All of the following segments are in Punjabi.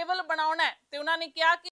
ਲੈਵਲ ਬਣਾਉਣਾ ਹੈ ਤੇ ਉਹਨਾਂ ਨੇ ਕਿਹਾ ਕਿ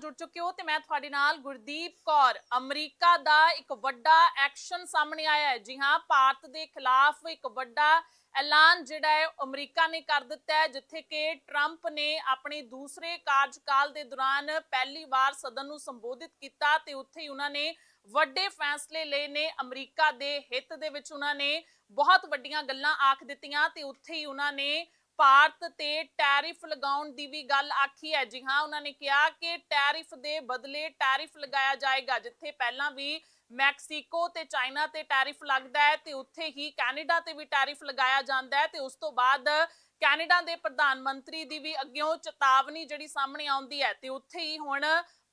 ਜੁੜ ਚੁੱਕੇ ਹੋ ਤੇ ਮੈਂ ਤੁਹਾਡੇ ਨਾਲ ਗੁਰਦੀਪ ਕੌਰ, ਅਮਰੀਕਾ ਦਾ ਇੱਕ ਵੱਡਾ ਐਕਸ਼ਨ ਸਾਹਮਣੇ ਆਇਆ ਹੈ। ਜੀ ਹਾਂ, ਭਾਰਤ ਦੇ ਖਿਲਾਫ ਇੱਕ ਵੱਡਾ ਐਲਾਨ ਜਿਹੜਾ ਹੈ ਅਮਰੀਕਾ ਨੇ ਕਰ ਦਿੱਤਾ ਹੈ, ਜਿੱਥੇ ਕਿ ਟਰੰਪ ਨੇ ਆਪਣੇ ਦੂਸਰੇ ਕਾਰਜਕਾਲ ਦੇ ਦੌਰਾਨ ਪਹਿਲੀ ਵਾਰ ਸਦਨ ਨੂੰ ਸੰਬੋਧਿਤ ਕੀਤਾ ਤੇ ਉੱਥੇ ਹੀ ਉਹਨਾਂ ਨੇ ਵੱਡੇ ਫੈਸਲੇ ਲਏ ਨੇ। ਅਮਰੀਕਾ ਦੇ ਹਿੱਤ ਦੇ ਵਿੱਚ ਉਹਨਾਂ ਨੇ ਬਹੁਤ ਵੱਡੀਆਂ ਗੱਲਾਂ ਆਖ ਦਿੱਤੀਆਂ ਤੇ ਉੱਥੇ ਹੀ ਉਹਨਾਂ ਨੇ ਭਾਰਤ ਤੇ ਟੈਰਿਫ ਲਗਾਉਣ ਦੀ ਵੀ ਗੱਲ ਆਖੀ ਹੈ। ਜੀ ਹਾਂ, ਉਹਨਾਂ ਨੇ ਕਿਹਾ ਕਿ ਟੈਰਿਫ ਦੇ ਬਦਲੇ ਟੈਰਿਫ ਲਗਾਇਆ ਜਾਏਗਾ, ਜਿੱਥੇ ਪਹਿਲਾਂ ਵੀ ਮੈਕਸੀਕੋ ਤੇ ਚਾਈਨਾ ਤੇ ਟੈਰਿਫ ਲੱਗਦਾ ਹੈ ਤੇ ਉੱਥੇ ਹੀ ਕੈਨੇਡਾ ਤੇ ਵੀ ਟੈਰਿਫ ਲਗਾਇਆ ਜਾਂਦਾ ਹੈ ਤੇ ਉਸ ਤੋਂ ਬਾਅਦ ਕੈਨੇਡਾ ਦੇ ਪ੍ਰਧਾਨ ਮੰਤਰੀ ਦੀ ਵੀ ਅੱਗਿਓਂ ਚੇਤਾਵਨੀ ਜਿਹੜੀ ਸਾਹਮਣੇ ਆਉਂਦੀ ਹੈ ਤੇ ਉੱਥੇ ਹੀ ਹੁਣ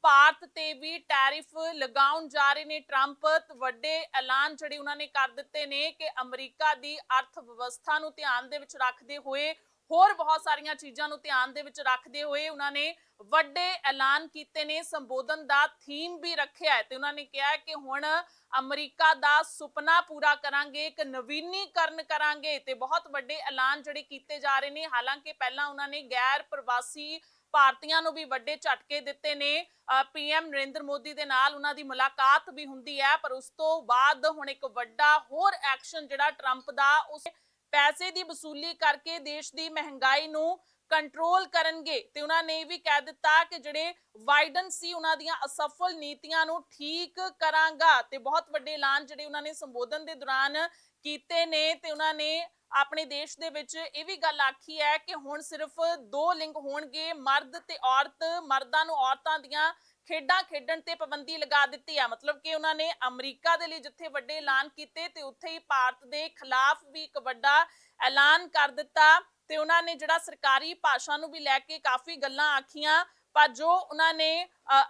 ਭਾਰਤ ਤੇ ਵੀ ਟੈਰਿਫ ਲਗਾਉਣ ਜਾ ਰਹੇ ਨੇ। ਟਰੰਪ ਵੱਡੇ ਐਲਾਨ ਜਿਹੜੇ ਉਹਨਾਂ ਨੇ ਕਰ ਦਿੱਤੇ ਨੇ ਕਿ ਅਮਰੀਕਾ ਦੀ ਅਰਥ ਵਿਵਸਥਾ ਨੂੰ ਧਿਆਨ ਦੇ ਵਿੱਚ ਰੱਖਦੇ ਹੋਏ ਹੋਰ ਬਹੁਤ ਸਾਰੀਆਂ ਚੀਜ਼ਾਂ ਨੂੰ ਧਿਆਨ ਦੇ ਵਿੱਚ ਰੱਖਦੇ ਹੋਏ ਉਹਨਾਂ ਨੇ ਵੱਡੇ ਐਲਾਨ ਕੀਤੇ ਨੇ, ਸੰਬੋਧਨ ਦਾ ਥੀਮ ਵੀ ਰੱਖਿਆ ਹੈ ਤੇ ਉਹਨਾਂ ਨੇ ਕਿਹਾ ਕਿ ਹੁਣ ਅਮਰੀਕਾ ਦਾ ਸੁਪਨਾ ਪੂਰਾ ਕਰਾਂਗੇ, ਇੱਕ ਨਵੀਨੀਕਰਨ ਕਰਾਂਗੇ ਤੇ ਬਹੁਤ ਵੱਡੇ ਐਲਾਨ ਜਿਹੜੇ ਕੀਤੇ ਜਾ ਰਹੇ ਨੇ। ਹਾਲਾਂਕਿ ਪਹਿਲਾਂ ਉਹਨਾਂ ਨੇ ਗੈਰ ਪ੍ਰਵਾਸੀ ਭਾਰਤੀਆਂ ਨੂੰ ਵੀ ਵੱਡੇ ਝਟਕੇ ਦਿੱਤੇ ਨੇ। ਪੀਐਮ ਨਰਿੰਦਰ ਮੋਦੀ ਦੇ ਨਾਲ ਉਹਨਾਂ ਦੀ ਮੁਲਾਕਾਤ ਵੀ ਹੁੰਦੀ ਹੈ, ਪਰ ਉਸ ਤੋਂ ਬਾਅਦ ਹੁਣ ਇੱਕ ਵੱਡਾ ਹੋਰ ਐਕਸ਼ਨ ਜਿਹੜਾ ਟਰੰਪ ਦਾ, ਉਸ ਪੈਸੇ ਦੀ ਵਸੂਲੀ ਕਰਕੇ ਦੇਸ਼ ਦੀ ਮਹਿੰਗਾਈ ਨੂੰ ਕੰਟਰੋਲ ਕਰਨਗੇ ਤੇ ਉਹਨਾਂ ਨੇ ਵੀ ਕਹਿ ਦਿੱਤਾ ਕਿ ਜਿਹੜੇ ਵਾਈਡਨ ਸੀ ਉਹਨਾਂ ਦੀਆਂ ਅਸਫਲ ਨੀਤੀਆਂ ਨੂੰ ਠੀਕ ਕਰਾਂਗਾ ਤੇ ਬਹੁਤ ਵੱਡੇ ਐਲਾਨ ਜਿਹੜੇ ਉਹਨਾਂ ਨੇ ਸੰਬੋਧਨ ਦੇ ਦੌਰਾਨ ਕੀਤੇ ਨੇ ਤੇ ਉਹਨਾਂ ਨੇ ਆਪਣੇ ਦੇਸ਼ ਦੇ ਵਿੱਚ ਇਹ ਵੀ ਗੱਲ ਆਖੀ ਹੈ ਕਿ ਹੁਣ ਸਿਰਫ ਦੋ ਲਿੰਗ ਹੋਣਗੇ, ਮਰਦ ਤੇ ਔਰਤ, ਮਰਦਾਂ ਨੂੰ ਔਰਤਾਂ ਦੀਆਂ ਖੇਡਾਂ ਖੇਡਣ ਤੇ ਪਾਬੰਦੀ ਲਗਾ ਦਿੱਤੀ ਹੈ ਮਤਲਬ ਕਿ ਉਹਨਾਂ ਨੇ ਅਮਰੀਕਾ ਦੇ ਲਈ ਜਿੱਥੇ ਵੱਡੇ ਐਲਾਨ ਕੀਤੇ ਤੇ ਉੱਥੇ ਹੀ ਭਾਰਤ ਦੇ ਖਿਲਾਫ ਵੀ ਇੱਕ ਵੱਡਾ ਐਲਾਨ ਕਰ ਦਿੱਤਾ। ਤੇ ਉਹਨਾਂ ਨੇ ਜਿਹੜਾ ਸਰਕਾਰੀ ਭਾਸ਼ਾ ਨੂੰ ਵੀ ਲੈ ਕੇ ਕਾਫੀ ਗੱਲਾਂ ਆਖੀਆਂ, ਪਰ ਜੋ ਉਹਨਾਂ ਨੇ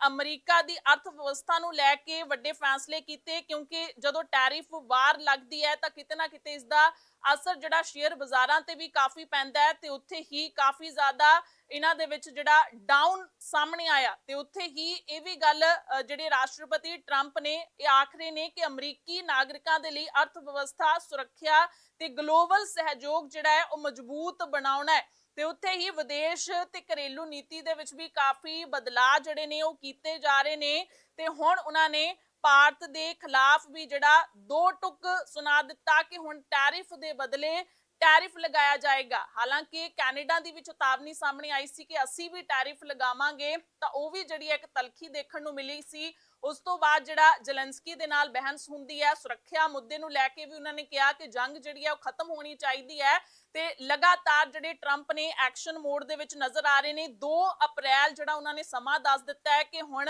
ਅਮਰੀਕਾ ਦੀ ਅਰਥ ਵਿਵਸਥਾ ਨੂੰ ਲੈ ਕੇ ਵੱਡੇ ਫੈਸਲੇ ਕੀਤੇ, ਕਿਉਂਕਿ ਜਦੋਂ ਟੈਰਿਫ ਵਾਰ ਲੱਗਦੀ ਹੈ ਤਾਂ ਕਿਤੇ ਨਾ ਕਿਤੇ ਇਸ ਦਾ ਅਸਰ ਜਿਹੜਾ ਸ਼ੇਅਰ ਬਾਜ਼ਾਰਾਂ ਤੇ ਵੀ ਕਾਫੀ ਪੈਂਦਾ ਹੈ ਤੇ ਉੱਥੇ ਹੀ ਕਾਫੀ ਜ਼ਿਆਦਾ ਇਹਨਾਂ ਦੇ ਵਿੱਚ ਜਿਹੜਾ ਡਾਊਨ ਸਾਹਮਣੇ ਆਇਆ ਤੇ ਉੱਥੇ ਹੀ ਇਹ ਵੀ ਗੱਲ ਜਿਹੜੇ ਰਾਸ਼ਟਰਪਤੀ ਟਰੰਪ ਨੇ ਇਹ ਆਖ ਨੇ ਕਿ ਅਮਰੀਕੀ ਨਾਗਰਿਕਾਂ ਦੇ ਲਈ ਅਰਥ ਵਿਵਸਥਾ ਸੁਰੱਖਿਆ ਤੇ ਗਲੋਬਲ ਸਹਿਯੋਗ ਜਿਹੜਾ ਹੈ ਉਹ ਮਜ਼ਬੂਤ ਬਣਾਉਣਾ ਹੈ। ਤੇ ਉੱਥੇ ਹੀ ਵਿਦੇਸ਼ ਤੇ ਘਰੇਲੂ ਨੀਤੀ ਦੇ ਵਿੱਚ ਵੀ ਕਾਫੀ ਬਦਲਾਅ ਜਿਹੜੇ ਨੇ ਉਹ ਕੀਤੇ ਜਾ ਰਹੇ ਨੇ ਤੇ ਹੁਣ ਉਹਨਾਂ ਨੇ ਭਾਰਤ ਦੇ ਖਿਲਾਫ ਵੀ ਜਿਹੜਾ ਦੋ ਟੁਕ ਸੁਣਾ ਦਿੱਤਾ ਕਿ ਹੁਣ ਟੈਰਿਫ ਦੇ ਬਦਲੇ ਟੈਰਿਫ ਲਗਾਇਆ ਜਾਏਗਾ। ਹਾਲਾਂਕਿ ਕੈਨੇਡਾ ਦੀ ਵੀ ਚੇਤਾਵਨੀ ਸਾਹਮਣੇ ਆਈ ਸੀ ਕਿ ਅਸੀਂ ਵੀ ਟੈਰਿਫ ਲਗਾਵਾਂਗੇ, ਤਾਂ ਉਹ ਵੀ ਜਿਹੜੀ ਇੱਕ ਤਲਖੀ ਦੇਖਣ ਨੂੰ ਮਿਲੀ ਸੀ, ਉਸ ਤੋਂ ਬਾਅਦ ਜਿਹੜਾ ਜ਼ੈਲੈਂਸਕੀ ਦੇ ਨਾਲ ਬਹਿਸ ਹੁੰਦੀ ਹੈ, ਸੁਰੱਖਿਆ ਮੁੱਦੇ ਨੂੰ ਲੈ ਕੇ ਵੀ ਉਹਨਾਂ ਨੇ ਕਿਹਾ ਕਿ ਜੰਗ ਜਿਹੜੀ ਹੈ ਉਹ ਖਤਮ ਹੋਣੀ ਚਾਹੀਦੀ ਹੈ ਤੇ ਲਗਾਤਾਰ ਜਿਹੜੇ ਟਰੰਪ ਨੇ ਐਕਸ਼ਨ ਮੋਡ ਦੇ ਵਿੱਚ ਨਜ਼ਰ ਆ ਰਹੇ ਨੇ 2 ਅਪ੍ਰੈਲ ਜਿਹੜਾ ਉਹਨਾਂ ਨੇ ਸਮਾਂ ਦੱਸ ਦਿੱਤਾ ਹੈ ਕਿ ਹੁਣ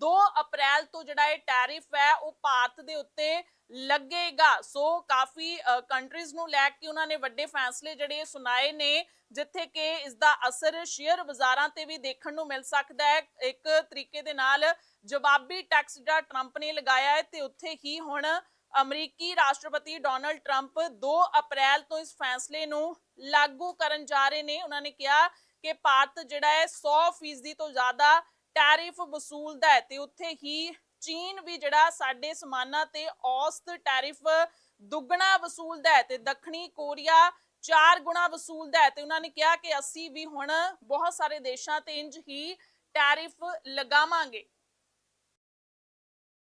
2 ਅਪ੍ਰੈਲ ਤੋਂ ਜਿਹੜਾ ਇਹ ਟੈਰਿਫ ਹੈ, ਉਹ ਭਾਰਤ ਦੇ ਉੱਤੇ ਲੱਗੇਗਾ। ਸੋ ਕਾਫੀ ਕੰਟਰੀਜ਼ ਨੂੰ ਲੈ ਕੇ ਉਹਨਾਂ ਨੇ ਵੱਡੇ ਫੈਸਲੇ ਜਿਹੜੇ ਸੁਣਾਏ ਨੇ, ਜਿੱਥੇ ਕਿ ਇਸ ਦਾ ਅਸਰ ਸ਼ੇਅਰ ਬਾਜ਼ਾਰਾਂ ਤੇ ਵੀ ਦੇਖਣ ਨੂੰ ਮਿਲ ਸਕਦਾ ਹੈ। ਇੱਕ ਤਰੀਕੇ ਦੇ ਨਾਲ ਜਵਾਬੀ ਟੈਕਸ ਜਿਹੜਾ ਟਰੰਪ ਨੇ ਲਗਾਇਆ ਹੈ, ਤੇ ਉੱਥੇ ਹੀ ਹੁਣ ਅਮਰੀਕੀ ਰਾਸ਼ਟਰਪਤੀ ਡੋਨਲਡ ਟਰੰਪ 2 ਅਪ੍ਰੈਲ ਤੋਂ ਇਸ ਫੈਸਲੇ ਨੂੰ ਲਾਗੂ ਕਰਨ ਜਾ ਰਹੇ ਨੇ। ਉਹਨਾਂ ਨੇ ਕਿਹਾ ਕਿ ਭਾਰਤ ਜਿਹੜਾ ਹੈ 100% ਤੋਂ ਜ਼ਿਆਦਾ ਟੈਰਿਫ ਵਸੂਲਦਾ ਹੈ, ਤੇ ਉੱਥੇ ਹੀ ਚੀਨ ਵੀ ਜਿਹੜਾ ਸਾਡੇ ਸਮਾਨਾਂ ਤੇ ਔਸਤ ਟੈਰਿਫ ਦੁੱਗਣਾ ਵਸੂਲਦਾ ਹੈ ਤੇ ਦੱਖਣੀ ਕੋਰੀਆ ਚਾਰ ਗੁਣਾ ਵਸੂਲਦਾ ਹੈ ਤੇ ਉਹਨਾਂ ਨੇ ਕਿਹਾ ਕਿ ਅਸੀਂ ਵੀ ਹੁਣ ਬਹੁਤ ਸਾਰੇ ਦੇਸ਼ਾਂ ਤੇ ਇੰਜ ਹੀ ਟੈਰਿਫ ਲਗਾਵਾਂਗੇ।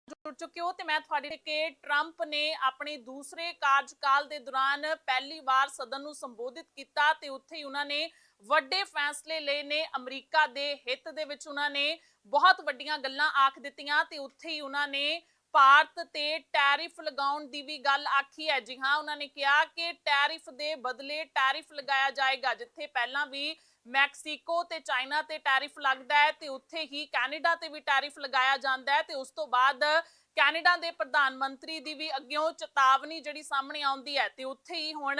ਜੁੜ ਚੁੱਕੇ ਹੋ ਤੇ ਮੈਂ ਤੁਹਾਡੇ ਕਿ ਟਰੰਪ ਨੇ ਆਪਣੇ ਦੂਸਰੇ ਕਾਰਜਕਾਲ ਦੇ ਦੌਰਾਨ ਪਹਿਲੀ ਵਾਰ ਸਦਨ ਨੂੰ ਸੰਬੋਧਿਤ ਕੀਤਾ ਤੇ ਉੱਥੇ ਹੀ ਉਹਨਾਂ ਨੇ ਵੱਡੇ ਫੈਸਲੇ ਲਏ ਨੇ ਅਮਰੀਕਾ ਦੇ ਹਿੱਤ ਦੇ ਵਿੱਚ ਉਹਨਾਂ ਨੇ ਬਹੁਤ ਵੱਡੀਆਂ ਗੱਲਾਂ ਆਖ ਦਿੱਤੀਆਂ ਤੇ ਉੱਥੇ ਹੀ ਉਹਨਾਂ ਨੇ ਭਾਰਤ ਤੇ ਟੈਰਿਫ ਲਗਾਉਣ ਦੀ ਵੀ ਗੱਲ ਆਖੀ ਹੈ। ਜੀ ਹਾਂ, ਉਹਨਾਂ ਨੇ ਕਿਹਾ ਕਿ ਟੈਰਿਫ ਦੇ ਬਦਲੇ ਟੈਰਿਫ ਲਗਾਇਆ ਜਾਏਗਾ, ਜਿੱਥੇ ਪਹਿਲਾਂ ਵੀ ਮੈਕਸੀਕੋ ਤੇ ਚਾਈਨਾ ਤੇ ਟੈਰਿਫ ਲੱਗਦਾ ਹੈ ਤੇ ਉੱਥੇ ਹੀ ਕੈਨੇਡਾ ਤੇ ਵੀ ਟੈਰਿਫ ਲਗਾਇਆ ਜਾਂਦਾ ਹੈ ਤੇ ਉਸ ਤੋਂ ਬਾਅਦ ਕੈਨੇਡਾ ਦੇ ਪ੍ਰਧਾਨ ਮੰਤਰੀ ਦੀ ਵੀ ਅੱਗਿਓਂ ਚੇਤਾਵਨੀ ਜਿਹੜੀ ਸਾਹਮਣੇ ਆਉਂਦੀ ਹੈ ਤੇ ਉੱਥੇ ਹੀ ਹੁਣ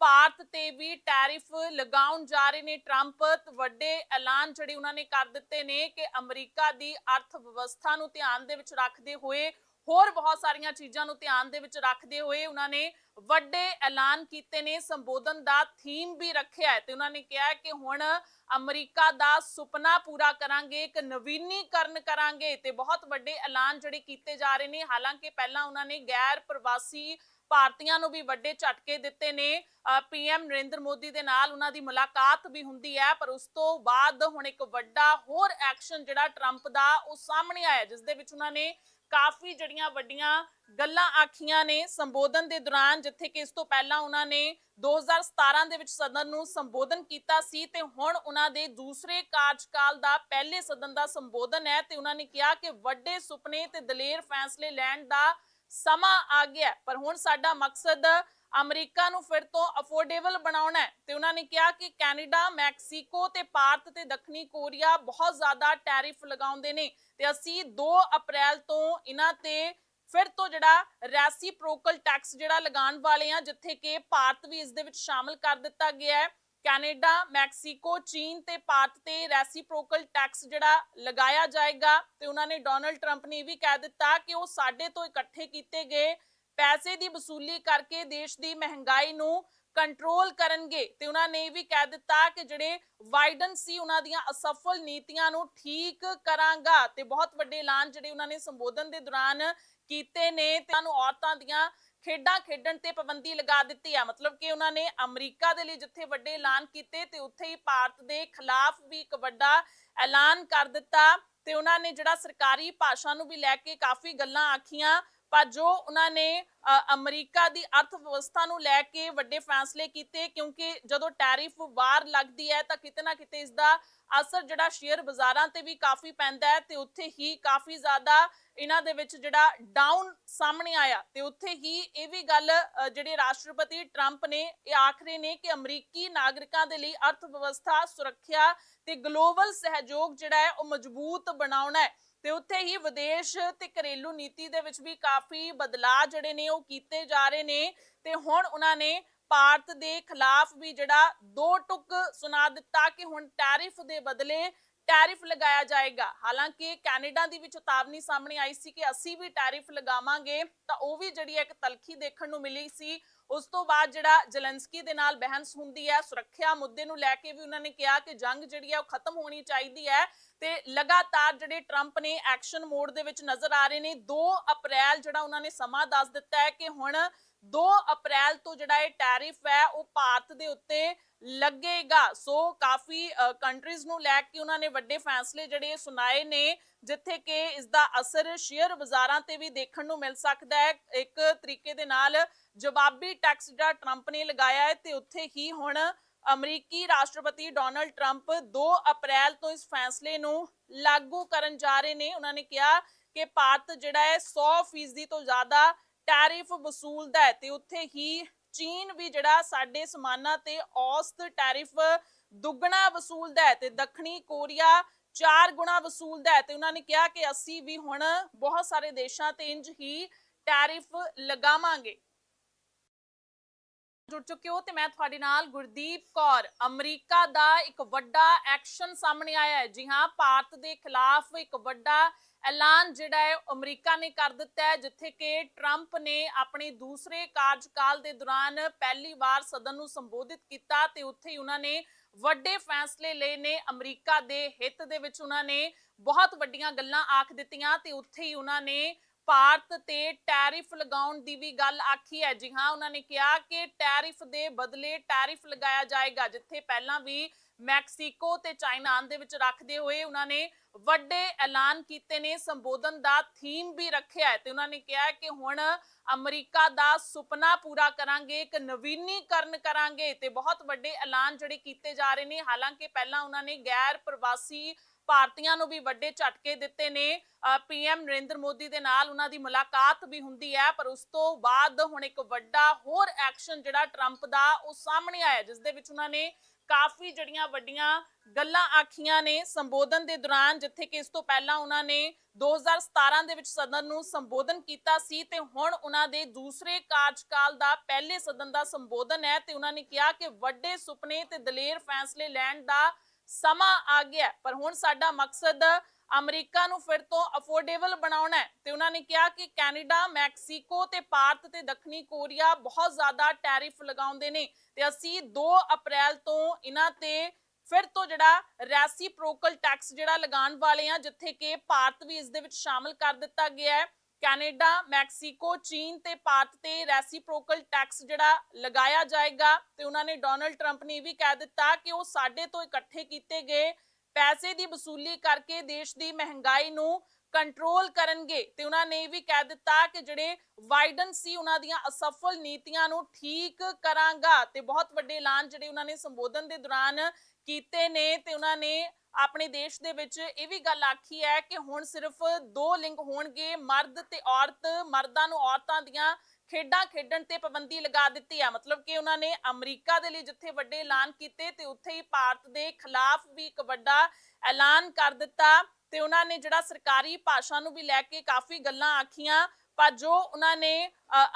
ਭਾਰਤ ਤੇ ਵੀ ਟੈਰਿਫ ਲਗਾਉਣ ਜਾ ਰਹੇ ਨੇ ਟਰੰਪ। ਵੱਡੇ ਐਲਾਨ ਜਿਹੜੇ ਉਹਨਾਂ ਨੇ ਕਰ ਦਿੱਤੇ ਨੇ ਕਿ ਅਮਰੀਕਾ ਦੀ ਅਰਥ ਵਿਵਸਥਾ ਨੂੰ ਧਿਆਨ ਦੇ ਵਿੱਚ ਰੱਖਦੇ ਹੋਏ, ਹੋਰ ਬਹੁਤ ਸਾਰੀਆਂ ਚੀਜ਼ਾਂ ਨੂੰ ਧਿਆਨ ਦੇ ਵਿੱਚ ਰੱਖਦੇ ਹੋਏ ਉਹਨਾਂ ਨੇ ਵੱਡੇ ਐਲਾਨ ਕੀਤੇ ਨੇ, ਸੰਬੋਧਨ ਦਾ ਥੀਮ ਵੀ ਰੱਖਿਆ ਹੈ। ਤੇ ਉਹਨਾਂ ਨੇ ਕਿਹਾ ਕਿ ਹੁਣ ਅਮਰੀਕਾ ਦਾ ਸੁਪਨਾ ਪੂਰਾ ਕਰਾਂਗੇ, ਇੱਕ ਨਵੀਨੀਕਰਨ ਕਰਾਂਗੇ। ਤੇ ਬਹੁਤ ਵੱਡੇ ਐਲਾਨ ਜਿਹੜੇ ਕੀਤੇ ਜਾ ਰਹੇ ਨੇ, ਹਾਲਾਂਕਿ ਪਹਿਲਾਂ ਉਹਨਾਂ ਨੇ ਗੈਰ ਪ੍ਰਵਾਸੀ ਭਾਰਤੀਆਂ ਨੂੰ ਵੀ ਵੱਡੇ ਝਟਕੇ ਦਿੱਤੇ ਨੇ। ਪੀਐਮ ਨਰਿੰਦਰ ਮੋਦੀ ਦੇ ਨਾਲ ਉਹਨਾਂ ਦੀ ਮੁਲਾਕਾਤ ਵੀ ਹੁੰਦੀ ਹੈ, ਪਰ ਉਸ ਤੋਂ ਬਾਅਦ ਹੁਣ ਇੱਕ ਵੱਡਾ ਹੋਰ ਐਕਸ਼ਨ ਜਿਹੜਾ ਟਰੰਪ ਦਾ ਉਹ ਸਾਹਮਣੇ ਆਇਆ, ਜਿਸ ਦੇ ਵਿੱਚ ਉਹਨਾਂ ਨੇ ਕਾਫੀ ਜੜੀਆਂ ਵੱਡੀਆਂ ਗੱਲਾਂ ਆਖੀਆਂ ਨੇ ਸੰਬੋਧਨ ਦੇ ਦੌਰਾਨ, ਜਿੱਥੇ ਕਿ ਇਸ ਤੋਂ ਪਹਿਲਾਂ ਉਹਨਾਂ ਨੇ 2017 ਦੇ ਵਿੱਚ ਸਦਨ ਨੂੰ ਸੰਬੋਧਨ ਕੀਤਾ ਸੀ ਤੇ ਹੁਣ ਉਹਨਾਂ ਦੇ ਦੂਸਰੇ ਕਾਰਜਕਾਲ ਦਾ ਪਹਿਲੇ ਸਦਨ ਦਾ ਸੰਬੋਧਨ ਹੈ ਤੇ ਉਹਨਾਂ ਨੇ ਕਿਹਾ ਕਿ ਵੱਡੇ ਸੁਪਨੇ ਤੇ ਦਲੇਰ ਫੈਸਲੇ ਲੈਣ ਦਾ ਸਮਾਂ ਆ ਗਿਆ ਪਰ ਹੁਣ ਸਾਡਾ ਮਕਸਦ ਅਮਰੀਕਾ ਨੂੰ ਫਿਰ ਤੋਂ ਅਫੋਰਡੇਬਲ ਬਣਾਉਣਾ ਹੈ ਤੇ ਉਹਨਾਂ ਨੇ ਕਿਹਾ ਕਿ ਕੈਨੇਡਾ, ਮੈਕਸੀਕੋ ਤੇ ਭਾਰਤ ਤੇ ਦੱਖਣੀ ਕੋਰੀਆ ਬਹੁਤ ਜ਼ਿਆਦਾ ਟੈਰਿਫ ਲਗਾਉਂਦੇ ਨੇ ਤੇ ਅਸੀਂ 2 ਅਪ੍ਰੈਲ ਤੋਂ ਇਹਨਾਂ ਤੇ ਫਿਰ ਤੋਂ ਜਿਹੜਾ ਰੈਸੀਪ੍ਰੋਕਲ ਟੈਕਸ ਜਿਹੜਾ ਲਗਾਉਣ ਵਾਲੇ ਆ ਜਿੱਥੇ ਕਿ ਭਾਰਤ ਵੀ ਇਸ ਦੇ ਵਿੱਚ ਸ਼ਾਮਲ ਕਰ ਦਿੱਤਾ ਗਿਆ ਹੈ। ਕੈਨੇਡਾ, ਮੈਕਸੀਕੋ, ਚੀਨ ਤੇ ਭਾਰਤ ਤੇ ਰੈਸੀਪ੍ਰੋਕਲ ਟੈਕਸ ਜਿਹੜਾ ਲਗਾਇਆ ਜਾਏਗਾ ਤੇ ਉਹਨਾਂ ਨੇ ਡੋਨਲਡ ਟਰੰਪ ਨੇ ਵੀ ਕਹਿ ਦਿੱਤਾ ਕਿ ਉਹ ਸਾਡੇ ਤੋਂ ਇਕੱਠੇ ਕੀਤੇ ਗਏ ਪੈਸੇ ਦੀ ਵਸੂਲੀ ਕਰਕੇ ਦੇਸ਼ ਦੀ ਮਹਿੰਗਾਈ ਨੂੰ ਕੰਟਰੋਲ ਕਰਨਗੇ ਤੇ ਉਹਨਾਂ ਨੇ ਇਹ ਵੀ ਕਹਿ ਦਿੱਤਾ ਕਿ ਜਿਹੜੇ ਵਾਈਡਨ ਸੀ ਉਹਨਾਂ ਦੀਆਂ ਅਸਫਲ ਨੀਤੀਆਂ ਨੂੰ ਠੀਕ ਕਰਾਂਗਾ ਤੇ ਬਹੁਤ ਵੱਡੇ ਐਲਾਨ ਜਿਹੜੇ ਉਹਨਾਂ ਨੇ ਸੰਬੋਧਨ ਦੇ ਦੌਰਾਨ ਕੀਤੇ ਨੇ ਤੇ ਨੂੰ ਔਰਤਾਂ ਦੀਆਂ ਖੇਡਾਂ ਖੇਡਣ ਤੇ ਪਾਬੰਦੀ ਲਗਾ ਦਿੱਤੀ ਆ। ਮਤਲਬ ਕਿ ਉਹਨਾਂ ਨੇ ਅਮਰੀਕਾ ਦੇ ਲਈ ਜਿੱਥੇ ਵੱਡੇ ਐਲਾਨ ਕੀਤੇ ਤੇ ਉੱਥੇ ਹੀ ਭਾਰਤ ਦੇ ਖਿਲਾਫ ਵੀ ਇੱਕ ਵੱਡਾ ਐਲਾਨ ਕਰ ਦਿੱਤਾ। ਤੇ ਉਹਨਾਂ ਨੇ ਜਿਹੜਾ ਸਰਕਾਰੀ ਭਾਸ਼ਾ ਨੂੰ ਵੀ ਲੈ ਕੇ ਕਾਫੀ ਗੱਲਾਂ ਆਖੀਆਂ। ਪਰ ਜੋ ਉਹਨਾਂ ਨੇ ਅਮਰੀਕਾ ਦੀ ਅਰਥ ਵਿਵਸਥਾ ਨੂੰ ਲੈ ਕੇ ਵੱਡੇ ਫੈਸਲੇ ਕੀਤੇ, ਕਿਉਂਕਿ ਜਦੋਂ ਟੈਰਿਫ ਵਾਰ ਲੱਗਦੀ ਹੈ ਤਾਂ ਕਿਤੇ ਨਾ ਕਿਤੇ ਇਸ ਦਾ ਅਸਰ ਜਿਹੜਾ ਸ਼ੇਅਰ ਬਾਜ਼ਾਰਾਂ ਤੇ ਵੀ ਕਾਫੀ ਪੈਂਦਾ ਹੈ ਤੇ ਉੱਥੇ ਹੀ ਕਾਫੀ ਜ਼ਿਆਦਾ ਇਹਨਾਂ ਦੇ ਵਿੱਚ ਜਿਹੜਾ ਡਾਊਨ ਸਾਹਮਣੇ ਆਇਆ ਤੇ ਉੱਥੇ ਹੀ ਇਹ ਵੀ ਗੱਲ ਜਿਹੜੇ ਰਾਸ਼ਟਰਪਤੀ ਟਰੰਪ ਨੇ ਇਹ ਆਖ ਰਹੇ ਨੇ ਕਿ ਅਮਰੀਕੀ ਨਾਗਰਿਕਾਂ ਦੇ ਲਈ ਅਰਥ ਵਿਵਸਥਾ ਸੁਰੱਖਿਆ ਤੇ ਗਲੋਬਲ ਸਹਿਯੋਗ ਜਿਹੜਾ ਹੈ ਉਹ ਮਜ਼ਬੂਤ ਬਣਾਉਣਾ ਹੈ। ਤੇ ਉੱਥੇ ਹੀ ਵਿਦੇਸ਼ ਤੇ ਘਰੇਲੂ ਨੀਤੀ ਦੇ ਵਿੱਚ ਵੀ ਕਾਫੀ ਬਦਲਾਅ ਜਿਹੜੇ ਨੇ ਉਹ ਕੀਤੇ ਜਾ ਰਹੇ ਨੇ ਤੇ ਹੁਣ ਉਹਨਾਂ ਨੇ ਭਾਰਤ ਦੇ ਖਿਲਾਫ ਵੀ ਜਿਹੜਾ ਦੋ ਟੁਕ ਸੁਣਾ ਦਿੱਤਾ ਕਿ ਹੁਣ ਟੈਰਿਫ ਦੇ ਬਦਲੇ ਟੈਰਿਫ ਲਗਾਇਆ ਜਾਏਗਾ। ਹਾਲਾਂਕਿ ਕੈਨੇਡਾ ਦੀ ਵੀ ਚੇਤਾਵਨੀ ਸਾਹਮਣੇ ਆਈ ਸੀ ਕਿ ਅਸੀਂ ਵੀ ਟੈਰਿਫ ਲਗਾਵਾਂਗੇ, ਤਾਂ ਉਹ ਵੀ ਜਿਹੜੀ ਇੱਕ ਤਲਖੀ ਦੇਖਣ ਨੂੰ ਮਿਲੀ ਸੀ, ਉਸ ਤੋਂ ਬਾਅਦ ਜਿਹੜਾ ਜ਼ੈਲੈਂਸਕੀ ਦੇ ਨਾਲ ਬਹਿਸ ਹੁੰਦੀ ਹੈ, ਸੁਰੱਖਿਆ ਮੁੱਦੇ ਨੂੰ ਲੈ ਕੇ ਵੀ ਉਹਨਾਂ ਨੇ ਕਿਹਾ ਕਿ ਜੰਗ ਜਿਹੜੀ ਹੈ ਉਹ ਖਤਮ ਹੋਣੀ ਚਾਹੀਦੀ ਹੈ। ਤੇ ਲਗਾਤਾਰ ਜਿਹੜੇ ਟਰੰਪ ਨੇ ਐਕਸ਼ਨ ਮੋਡ ਦੇ ਵਿੱਚ ਨਜ਼ਰ ਆ ਰਹੇ ਨੇ 2 ਅਪ੍ਰੈਲ ਜਿਹੜਾ ਉਹਨਾਂ ਨੇ ਸਮਾਂ ਦੱਸ ਦਿੱਤਾ ਹੈ ਕਿ ਹੁਣ 2 ਅਪ੍ਰੈਲ ਤੋਂ ਜਿਹੜਾ ਇਹ ਟੈਰਿਫ ਹੈ, ਉਹ ਭਾਰਤ ਦੇ ਉੱਤੇ ਲੱਗੇਗਾ। ਸੋ ਕਾਫੀ ਕੰਟਰੀਜ਼ ਨੂੰ ਲੈ ਕੇ ਉਹਨਾਂ ਨੇ ਵੱਡੇ ਫੈਸਲੇ ਜਿਹੜੇ ਸੁਣਾਏ ਨੇ, ਜਿੱਥੇ ਕਿ ਇਸ ਦਾ ਅਸਰ ਸ਼ੇਅਰ ਬਾਜ਼ਾਰਾਂ ਤੇ ਵੀ ਦੇਖਣ ਨੂੰ ਮਿਲ ਸਕਦਾ ਹੈ। ਇੱਕ ਤਰੀਕੇ ਦੇ ਨਾਲ ਜਵਾਬੀ ਟੈਕਸ ਜਿਹੜਾ ਟਰੰਪ ਨੇ ਲਗਾਇਆ ਹੈ, ਤੇ ਉੱਥੇ ਹੀ ਹੁਣ ਅਮਰੀਕੀ ਰਾਸ਼ਟਰਪਤੀ ਡੋਨਲਡ ਟਰੰਪ 2 ਅਪ੍ਰੈਲ ਤੋਂ ਇਸ ਫੈਸਲੇ ਨੂੰ ਲਾਗੂ ਕਰਨ ਜਾ ਰਹੇ ਨੇ। ਉਹਨਾਂ ਨੇ ਕਿਹਾ ਕਿ ਭਾਰਤ ਜਿਹੜਾ ਹੈ 100% ਤੋਂ ਜ਼ਿਆਦਾ ਟੈਰਿਫ ਵਸੂਲਦਾ ਹੈ ਤੇ ਉੱਥੇ ਹੀ ਚੀਨ ਵੀ ਜਿਹੜਾ ਸਾਡੇ ਸਮਾਨਾਂ ਤੇ ਔਸਤ ਟੈਰਿਫ ਦੁੱਗਣਾ ਵਸੂਲਦਾ ਹੈ ਤੇ ਦੱਖਣੀ ਕੋਰੀਆ ਚਾਰ ਗੁਣਾ ਵਸੂਲਦਾ ਹੈ ਤੇ ਉਹਨਾਂ ਨੇ ਕਿਹਾ ਕਿ ਅਸੀਂ ਵੀ ਹੁਣ ਬਹੁਤ ਸਾਰੇ ਦੇਸ਼ਾਂ ਤੇ ਇੰਜ ਹੀ ਟੈਰਿਫ ਲਗਾਵਾਂਗੇ। ਜੁੜ ਚੁੱਕੇ ਹੋ ਤੇ ਮੈਂ ਤੁਹਾਡੇ ਨਾਲ ਗੁਰਦੀਪ ਕੌਰ, ਅਮਰੀਕਾ ਦਾ ਇੱਕ ਵੱਡਾ ਐਕਸ਼ਨ ਸਾਹਮਣੇ ਆਇਆ ਹੈ। ਜੀ ਹਾਂ, ਭਾਰਤ ਦੇ ਖਿਲਾਫ ਇੱਕ ਵੱਡਾ ਐਲਾਨ ਜਿਹੜਾ ਹੈ ਅਮਰੀਕਾ ਨੇ ਕਰ ਦਿੱਤਾ ਹੈ, ਜਿੱਥੇ ਕਿ ਟਰੰਪ ਨੇ ਆਪਣੇ ਦੂਸਰੇ ਕਾਰਜਕਾਲ ਦੇ ਦੌਰਾਨ ਪਹਿਲੀ ਵਾਰ ਸਦਨ ਨੂੰ ਸੰਬੋਧਿਤ ਕੀਤਾ ਤੇ ਉੱਥੇ ਹੀ ਉਹਨਾਂ ਨੇ ਵੱਡੇ ਫੈਸਲੇ ਲਏ ਨੇ। ਅਮਰੀਕਾ ਦੇ ਹਿੱਤ ਦੇ ਵਿੱਚ ਉਹਨਾਂ ਨੇ ਬਹੁਤ ਵੱਡੀਆਂ ਗੱਲਾਂ ਆਖ ਦਿੱਤੀਆਂ ਤੇ ਉੱਥੇ ਹੀ ਉਹਨਾਂ ਨੇ ਭਾਰਤ ਤੇ ਟੈਰਿਫ ਲਗਾਉਣ ਦੀ ਵੀ ਗੱਲ ਆਖੀ ਹੈ। ਜੀ ਹਾਂ, ਉਹਨਾਂ ਨੇ ਕਿਹਾ ਕਿ ਟੈਰਿਫ ਦੇ ਬਦਲੇ ਟੈਰਿਫ ਲਗਾਇਆ ਜਾਏਗਾ, ਜਿੱਥੇ ਪਹਿਲਾਂ ਵੀ ਮੈਕਸੀਕੋ ਤੇ ਚਾਈਨਾ ਦੇ ਵਿੱਚ ਰੱਖਦੇ ਹੋਏ ਉਹਨਾਂ ਨੇ ਵੱਡੇ ਐਲਾਨ ਕੀਤੇ ਨੇ, ਸੰਬੋਧਨ ਦਾ ਥੀਮ ਵੀ ਰੱਖਿਆ ਹੈ। ਤੇ ਉਹਨਾਂ ਨੇ ਕਿਹਾ ਕਿ ਹੁਣ ਅਮਰੀਕਾ ਦਾ ਸੁਪਨਾ ਪੂਰਾ ਕਰਾਂਗੇ, ਇੱਕ ਨਵੀਨੀਕਰਨ ਕਰਾਂਗੇ ਤੇ ਬਹੁਤ ਵੱਡੇ ਐਲਾਨ ਜਿਹੜੇ ਕੀਤੇ ਜਾ ਰਹੇ ਨੇ। ਹਾਲਾਂਕਿ ਪਹਿਲਾਂ ਉਹਨਾਂ ਨੇ ਗੈਰ ਪ੍ਰਵਾਸੀ ਭਾਰਤੀਆਂ ਨੂੰ ਵੀ ਵੱਡੇ ਝਟਕੇ ਦਿੱਤੇ ਨੇ। ਪੀਐਮ ਨਰਿੰਦਰ ਮੋਦੀ ਦੇ ਨਾਲ ਉਹਨਾਂ ਦੀ ਮੁਲਾਕਾਤ ਵੀ ਹੁੰਦੀ ਹੈ, ਪਰ ਉਸ ਤੋਂ ਬਾਅਦ ਹੁਣ ਇੱਕ ਵੱਡਾ ਹੋਰ ਐਕਸ਼ਨ ਜਿਹੜਾ ਟਰੰਪ ਦਾ ਉਹ ਸਾਹਮਣੇ ਆਇਆ, ਜਿਸ ਦੇ ਵਿੱਚ ਉਹਨਾਂ ਨੇ ਕਾਫੀ ਜੜੀਆਂ ਵੱਡੀਆਂ ਗੱਲਾਂ ਆਖੀਆਂ ਨੇ ਸੰਬੋਧਨ ਦੇ ਦੌਰਾਨ, ਜਿੱਥੇ ਕਿ ਇਸ ਤੋਂ ਪਹਿਲਾਂ ਉਹਨਾਂ ਨੇ 2017 ਦੇ ਵਿੱਚ ਸਦਨ ਨੂੰ ਸੰਬੋਧਨ ਕੀਤਾ ਸੀ ਤੇ ਹੁਣ ਉਹਨਾਂ ਦੇ ਦੂਸਰੇ ਕਾਰਜਕਾਲ ਦਾ ਪਹਿਲੇ ਸਦਨ ਦਾ ਸੰਬੋਧਨ ਹੈ ਤੇ ਉਹਨਾਂ ਨੇ ਕਿਹਾ ਕਿ ਵੱਡੇ ਸੁਪਨੇ ਤੇ ਦਲੇਰ ਫੈਸਲੇ ਲੈਣ ਦਾ ਸਮਾਂ ਆ ਗਿਆ ਪਰ ਹੁਣ ਸਾਡਾ ਮਕਸਦ ਅਮਰੀਕਾ ਨੂੰ ਫਿਰ ਤੋਂ ਅਫੋਰਡੇਬਲ ਬਣਾਉਣਾ ਹੈ। ਤੇ ਉਹਨਾਂ ਨੇ ਕਿਹਾ ਕਿ ਕੈਨੇਡਾ, ਮੈਕਸੀਕੋ ਤੇ ਭਾਰਤ ਤੇ ਦੱਖਣੀ ਕੋਰੀਆ ਬਹੁਤ ਜ਼ਿਆਦਾ ਟੈਰਿਫ ਲਗਾਉਂਦੇ ਨੇ ਤੇ ਅਸੀਂ 2 ਅਪ੍ਰੈਲ ਤੋਂ ਇਹਨਾਂ ਤੇ ਫਿਰ ਤੋਂ ਜਿਹੜਾ ਰੈਸੀਪ੍ਰੋਕਲ ਟੈਕਸ ਜਿਹੜਾ ਲਗਾਉਣ ਵਾਲੇ ਆ ਜਿੱਥੇ ਕਿ ਭਾਰਤ ਵੀ ਇਸ ਦੇ ਵਿੱਚ ਸ਼ਾਮਲ ਕਰ ਦਿੱਤਾ ਗਿਆ ਹੈ। ਕੈਨੇਡਾ, ਮੈਕਸੀਕੋ, ਚੀਨ ਤੇ ਭਾਰਤ ਤੇ ਰੈਸੀਪ੍ਰੋਕਲ ਟੈਕਸ ਜਿਹੜਾ ਲਗਾਇਆ ਜਾਏਗਾ ਤੇ ਉਹਨਾਂ ਨੇ ਡੋਨਲਡ ਟਰੰਪ ਨੇ ਇਹ ਵੀ ਕਹਿ ਦਿੱਤਾ ਕਿ ਉਹ ਸਾਡੇ ਤੋਂ ਇਕੱਠੇ ਕੀਤੇ ਗਏ ਪੈਸੇ ਦੀ ਵਸੂਲੀ ਕਰਕੇ ਦੇਸ਼ ਦੀ ਮਹਿੰਗਾਈ ਨੂੰ ਕੰਟਰੋਲ ਕਰਨਗੇ ਤੇ ਉਹਨਾਂ ਨੇ ਇਹ ਵੀ ਕਹਿ ਦਿੱਤਾ ਕਿ ਜਿਹੜੇ ਵਾਈਡਨ ਸੀ ਉਹਨਾਂ ਦੀਆਂ ਅਸਫਲ ਨੀਤੀਆਂ ਨੂੰ ਠੀਕ ਕਰਾਂਗਾ ਤੇ ਬਹੁਤ ਵੱਡੇ ਐਲਾਨ ਜਿਹੜੇ ਉਹਨਾਂ ਨੇ ਸੰਬੋਧਨ ਦੇ ਦੌਰਾਨ ਕੀਤੇ ਨੇ ਤੇ ਉਹਨਾਂ ਨੇ ਆਪਣੇ ਦੇਸ਼ ਦੇ ਵਿੱਚ ਇਹ ਵੀ ਗੱਲ ਆਖੀ ਹੈ ਕਿ ਹੁਣ ਸਿਰਫ ਦੋ ਲਿੰਗ ਹੋਣਗੇ, ਮਰਦ ਤੇ ਔਰਤ। ਮਰਦਾਂ ਨੂੰ ਔਰਤਾਂ ਦੀਆਂ ਖੇਡਾਂ ਖੇਡਣ ਤੇ ਪਾਬੰਦੀ ਲਗਾ ਦਿੱਤੀ ਹੈ। ਮਤਲਬ ਕਿ ਉਹਨਾਂ ਨੇ ਅਮਰੀਕਾ ਦੇ ਲਈ ਜਿੱਥੇ ਵੱਡੇ ਐਲਾਨ ਕੀਤੇ ਤੇ ਉੱਥੇ ਹੀ ਭਾਰਤ ਦੇ ਖਿਲਾਫ ਵੀ ਇੱਕ ਵੱਡਾ ਐਲਾਨ ਕਰ ਦਿੱਤਾ। ਤੇ ਉਹਨਾਂ ਨੇ ਜਿਹੜਾ ਸਰਕਾਰੀ ਭਾਸ਼ਾ ਨੂੰ ਵੀ ਲੈ ਕੇ ਕਾਫੀ ਗੱਲਾਂ ਆਖੀਆਂ ਪਰ ਜੋ ਉਹਨਾਂ ਨੇ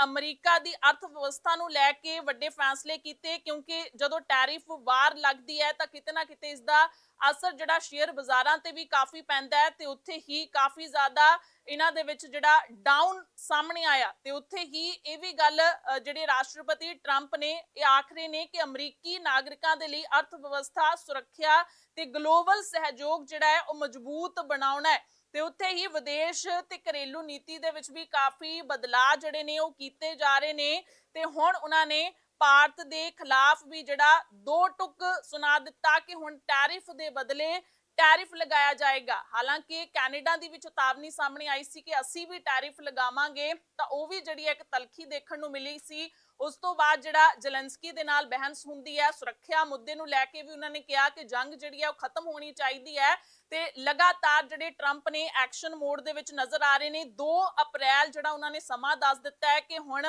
ਅਮਰੀਕਾ ਦੀ ਅਰਥ ਵਿਵਸਥਾ ਨੂੰ ਲੈ ਕੇ ਵੱਡੇ ਫੈਸਲੇ ਕੀਤੇ, ਕਿਉਂਕਿ ਜਦੋਂ ਟੈਰਿਫ ਵਾਰ ਲੱਗਦੀ ਹੈ ਤਾਂ ਕਿਤੇ ਨਾ ਕਿਤੇ ਇਸ ਦਾ ਅਸਰ ਜਿਹੜਾ ਸ਼ੇਅਰ ਬਾਜ਼ਾਰਾਂ ਤੇ ਵੀ ਕਾਫੀ ਪੈਂਦਾ ਹੈ ਤੇ ਉੱਥੇ ਹੀ ਕਾਫੀ ਜ਼ਿਆਦਾ ਇਹਨਾਂ ਦੇ ਵਿੱਚ ਜਿਹੜਾ ਡਾਊਨ ਸਾਹਮਣੇ ਆਇਆ। ਤੇ ਉੱਥੇ ਹੀ ਇਹ ਵੀ ਗੱਲ ਜਿਹੜੇ ਰਾਸ਼ਟਰਪਤੀ ਟਰੰਪ ਨੇ, ਇਹ ਆਖ ਰਹੇ ਨੇ ਕਿ ਅਮਰੀਕੀ ਨਾਗਰਿਕਾਂ ਦੇ ਲਈ ਅਰਥ ਵਿਵਸਥਾ ਸੁਰੱਖਿਆ ਤੇ ਗਲੋਬਲ ਸਹਿਯੋਗ ਜਿਹੜਾ ਹੈ ਉਹ ਮਜ਼ਬੂਤ ਬਣਾਉਣਾ ਹੈ। ਤੇ ਉੱਥੇ ਹੀ ਵਿਦੇਸ਼ ਤੇ ਘਰੇਲੂ ਨੀਤੀ ਦੇ ਵਿੱਚ ਵੀ ਕਾਫੀ ਬਦਲਾਅ ਜਿਹੜੇ ਨੇ ਉਹ ਕੀਤੇ ਜਾ ਰਹੇ ਨੇ ਤੇ ਹੁਣ ਉਹਨਾਂ ਨੇ ਭਾਰਤ ਦੇ ਖਿਲਾਫ ਵੀ ਜਿਹੜਾ ਦੋ ਟੁਕ ਸੁਣਾ ਦਿੱਤਾ ਕਿ ਹੁਣ ਟੈਰਿਫ ਦੇ ਬਦਲੇ ਟੈਰਿਫ ਲਗਾਇਆ ਜਾਏਗਾ। ਹਾਲਾਂਕਿ ਕੈਨੇਡਾ ਦੀ ਵੀ ਚੇਤਾਵਨੀ ਸਾਹਮਣੇ ਆਈ ਸੀ ਕਿ ਅਸੀਂ ਵੀ ਟੈਰਿਫ ਲਗਾਵਾਂਗੇ, ਤਾਂ ਉਹ ਵੀ ਜਿਹੜੀ ਇੱਕ ਤਲਖੀ ਦੇਖਣ ਨੂੰ ਮਿਲੀ ਸੀ, ਉਸ ਤੋਂ ਬਾਅਦ ਜਿਹੜਾ ਜ਼ੈਲੈਂਸਕੀ ਦੇ ਨਾਲ ਬਹਿਸ ਹੁੰਦੀ ਹੈ, ਸੁਰੱਖਿਆ ਮੁੱਦੇ ਨੂੰ ਲੈ ਕੇ ਵੀ ਉਹਨਾਂ ਨੇ ਕਿਹਾ ਕਿ ਜੰਗ ਜਿਹੜੀ ਹੈ ਉਹ ਖਤਮ ਹੋਣੀ ਚਾਹੀਦੀ ਹੈ। ਤੇ ਲਗਾਤਾਰ ਜਿਹੜੇ ਟਰੰਪ ਨੇ ਐਕਸ਼ਨ ਮੋਡ ਦੇ ਵਿੱਚ ਨਜ਼ਰ ਆ ਰਹੇ ਨੇ 2 ਅਪ੍ਰੈਲ ਜਿਹੜਾ ਉਹਨਾਂ ਨੇ ਸਮਾਂ ਦੱਸ ਦਿੱਤਾ ਹੈ ਕਿ ਹੁਣ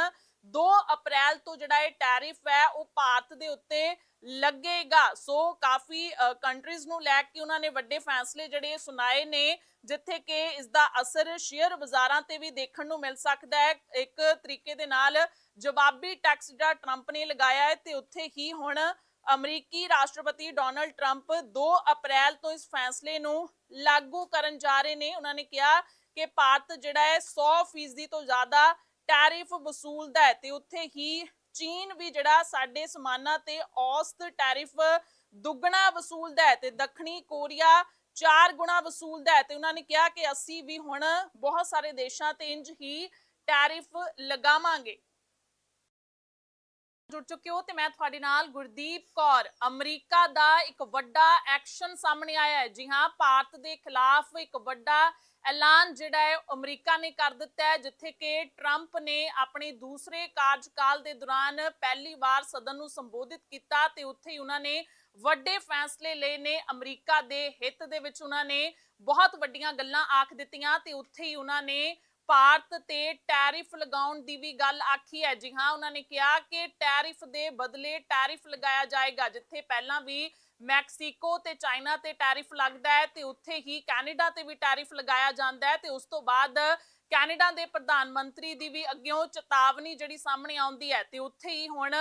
2 ਅਪ੍ਰੈਲ ਤੋਂ ਜਿਹੜਾ ਇਹ ਟੈਰਿਫ ਹੈ, ਉਹ ਭਾਰਤ ਦੇ ਉੱਤੇ ਲੱਗੇਗਾ। ਸੋ ਕਾਫੀ ਕੰਟਰੀਜ਼ ਨੂੰ ਲੈ ਕੇ ਉਹਨਾਂ ਨੇ ਵੱਡੇ ਫੈਸਲੇ ਜਿਹੜੇ ਸੁਣਾਏ ਨੇ, ਜਿੱਥੇ ਕਿ ਇਸ ਦਾ ਅਸਰ ਸ਼ੇਅਰ ਬਾਜ਼ਾਰਾਂ ਤੇ ਵੀ ਦੇਖਣ ਨੂੰ ਮਿਲ ਸਕਦਾ ਹੈ। ਇੱਕ ਤਰੀਕੇ ਦੇ ਨਾਲ ਜਵਾਬੀ ਟੈਕਸ ਜਿਹੜਾ ਟਰੰਪ ਨੇ ਲਗਾਇਆ ਹੈ, ਤੇ ਉੱਥੇ ਹੀ ਹੁਣ ਅਮਰੀਕੀ ਰਾਸ਼ਟਰਪਤੀ ਡੋਨਲਡ ਟਰੰਪ 2 ਅਪ੍ਰੈਲ ਤੋਂ ਇਸ ਫੈਸਲੇ ਨੂੰ ਲਾਗੂ ਕਰਨ ਜਾ ਰਹੇ ਨੇ। ਉਹਨਾਂ ਨੇ ਕਿਹਾ ਕਿ ਭਾਰਤ ਜਿਹੜਾ ਹੈ 100% ਤੋਂ ਜ਼ਿਆਦਾ ਟੈਰਿਫ ਵਸੂਲਦਾ ਹੈ ਤੇ ਉੱਥੇ ਹੀ ਚੀਨ ਵੀ ਜਿਹੜਾ ਸਾਡੇ ਸਮਾਨਾਂ ਤੇ ਔਸਤ ਟੈਰਿਫ ਦੁੱਗਣਾ ਵਸੂਲਦਾ ਹੈ ਤੇ ਦੱਖਣੀ ਕੋਰੀਆ ਚਾਰ ਗੁਣਾ ਵਸੂਲਦਾ ਹੈ ਤੇ ਉਹਨਾਂ ਨੇ ਕਿਹਾ ਕਿ ਅਸੀਂ ਵੀ ਹੁਣ ਬਹੁਤ ਸਾਰੇ ਦੇਸ਼ਾਂ ਤੇ ਇੰਜ ਹੀ ਟੈਰਿਫ ਲਗਾਵਾਂਗੇ। ਜੁੜ ਚੁੱਕੇ ਹੋ ਤੇ ਮੈਂ ਤੁਹਾਡੇ ਨਾਲ ਗੁਰਦੀਪ ਕੌਰ, ਅਮਰੀਕਾ ਦਾ ਇੱਕ ਵੱਡਾ ਐਕਸ਼ਨ ਸਾਹਮਣੇ ਆਇਆ ਹੈ। ਜੀ ਹਾਂ, ਭਾਰਤ ਦੇ ਖਿਲਾਫ ਇੱਕ ਵੱਡਾ ਐਲਾਨ ਜਿਹੜਾ ਹੈ ਅਮਰੀਕਾ ਨੇ ਕਰ ਦਿੱਤਾ ਹੈ, ਜਿੱਥੇ ਕਿ ਟਰੰਪ ਨੇ ਆਪਣੇ ਦੂਸਰੇ ਕਾਰਜਕਾਲ ਦੇ ਦੌਰਾਨ ਪਹਿਲੀ ਵਾਰ ਸਦਨ ਨੂੰ ਸੰਬੋਧਿਤ ਕੀਤਾ ਤੇ ਉੱਥੇ ਹੀ ਉਹਨਾਂ ਨੇ ਵੱਡੇ ਫੈਸਲੇ ਲਏ ਨੇ। ਅਮਰੀਕਾ ਦੇ ਹਿੱਤ ਦੇ ਵਿੱਚ ਉਹਨਾਂ ਨੇ ਬਹੁਤ ਵੱਡੀਆਂ ਗੱਲਾਂ ਆਖ ਦਿੱਤੀਆਂ ਤੇ ਉੱਥੇ ਹੀ ਉਹਨਾਂ ਨੇ ਭਾਰਤ ਤੇ ਟੈਰਿਫ ਲਗਾਉਣ ਦੀ ਵੀ ਗੱਲ ਆਖੀ ਹੈ। ਜੀ ਹਾਂ, ਉਹਨਾਂ ਨੇ ਕਿਹਾ ਕਿ ਟੈਰਿਫ ਦੇ ਬਦਲੇ ਟੈਰਿਫ ਲਗਾਇਆ ਜਾਏਗਾ, ਜਿੱਥੇ ਪਹਿਲਾਂ ਵੀ ਮੈਕਸੀਕੋ ਤੇ ਚਾਈਨਾ ਤੇ ਟੈਰਿਫ ਲੱਗਦਾ ਹੈ ਤੇ ਉੱਥੇ ਹੀ ਕੈਨੇਡਾ ਤੇ ਵੀ ਟੈਰਿਫ ਲਗਾਇਆ ਜਾਂਦਾ ਹੈ ਤੇ ਉਸ ਤੋਂ ਬਾਅਦ ਕੈਨੇਡਾ ਦੇ ਪ੍ਰਧਾਨ ਮੰਤਰੀ ਦੀ ਵੀ ਅੱਗਿਓਂ ਚੇਤਾਵਨੀ ਜਿਹੜੀ ਸਾਹਮਣੇ ਆਉਂਦੀ ਹੈ ਤੇ ਉੱਥੇ ਹੀ ਹੁਣ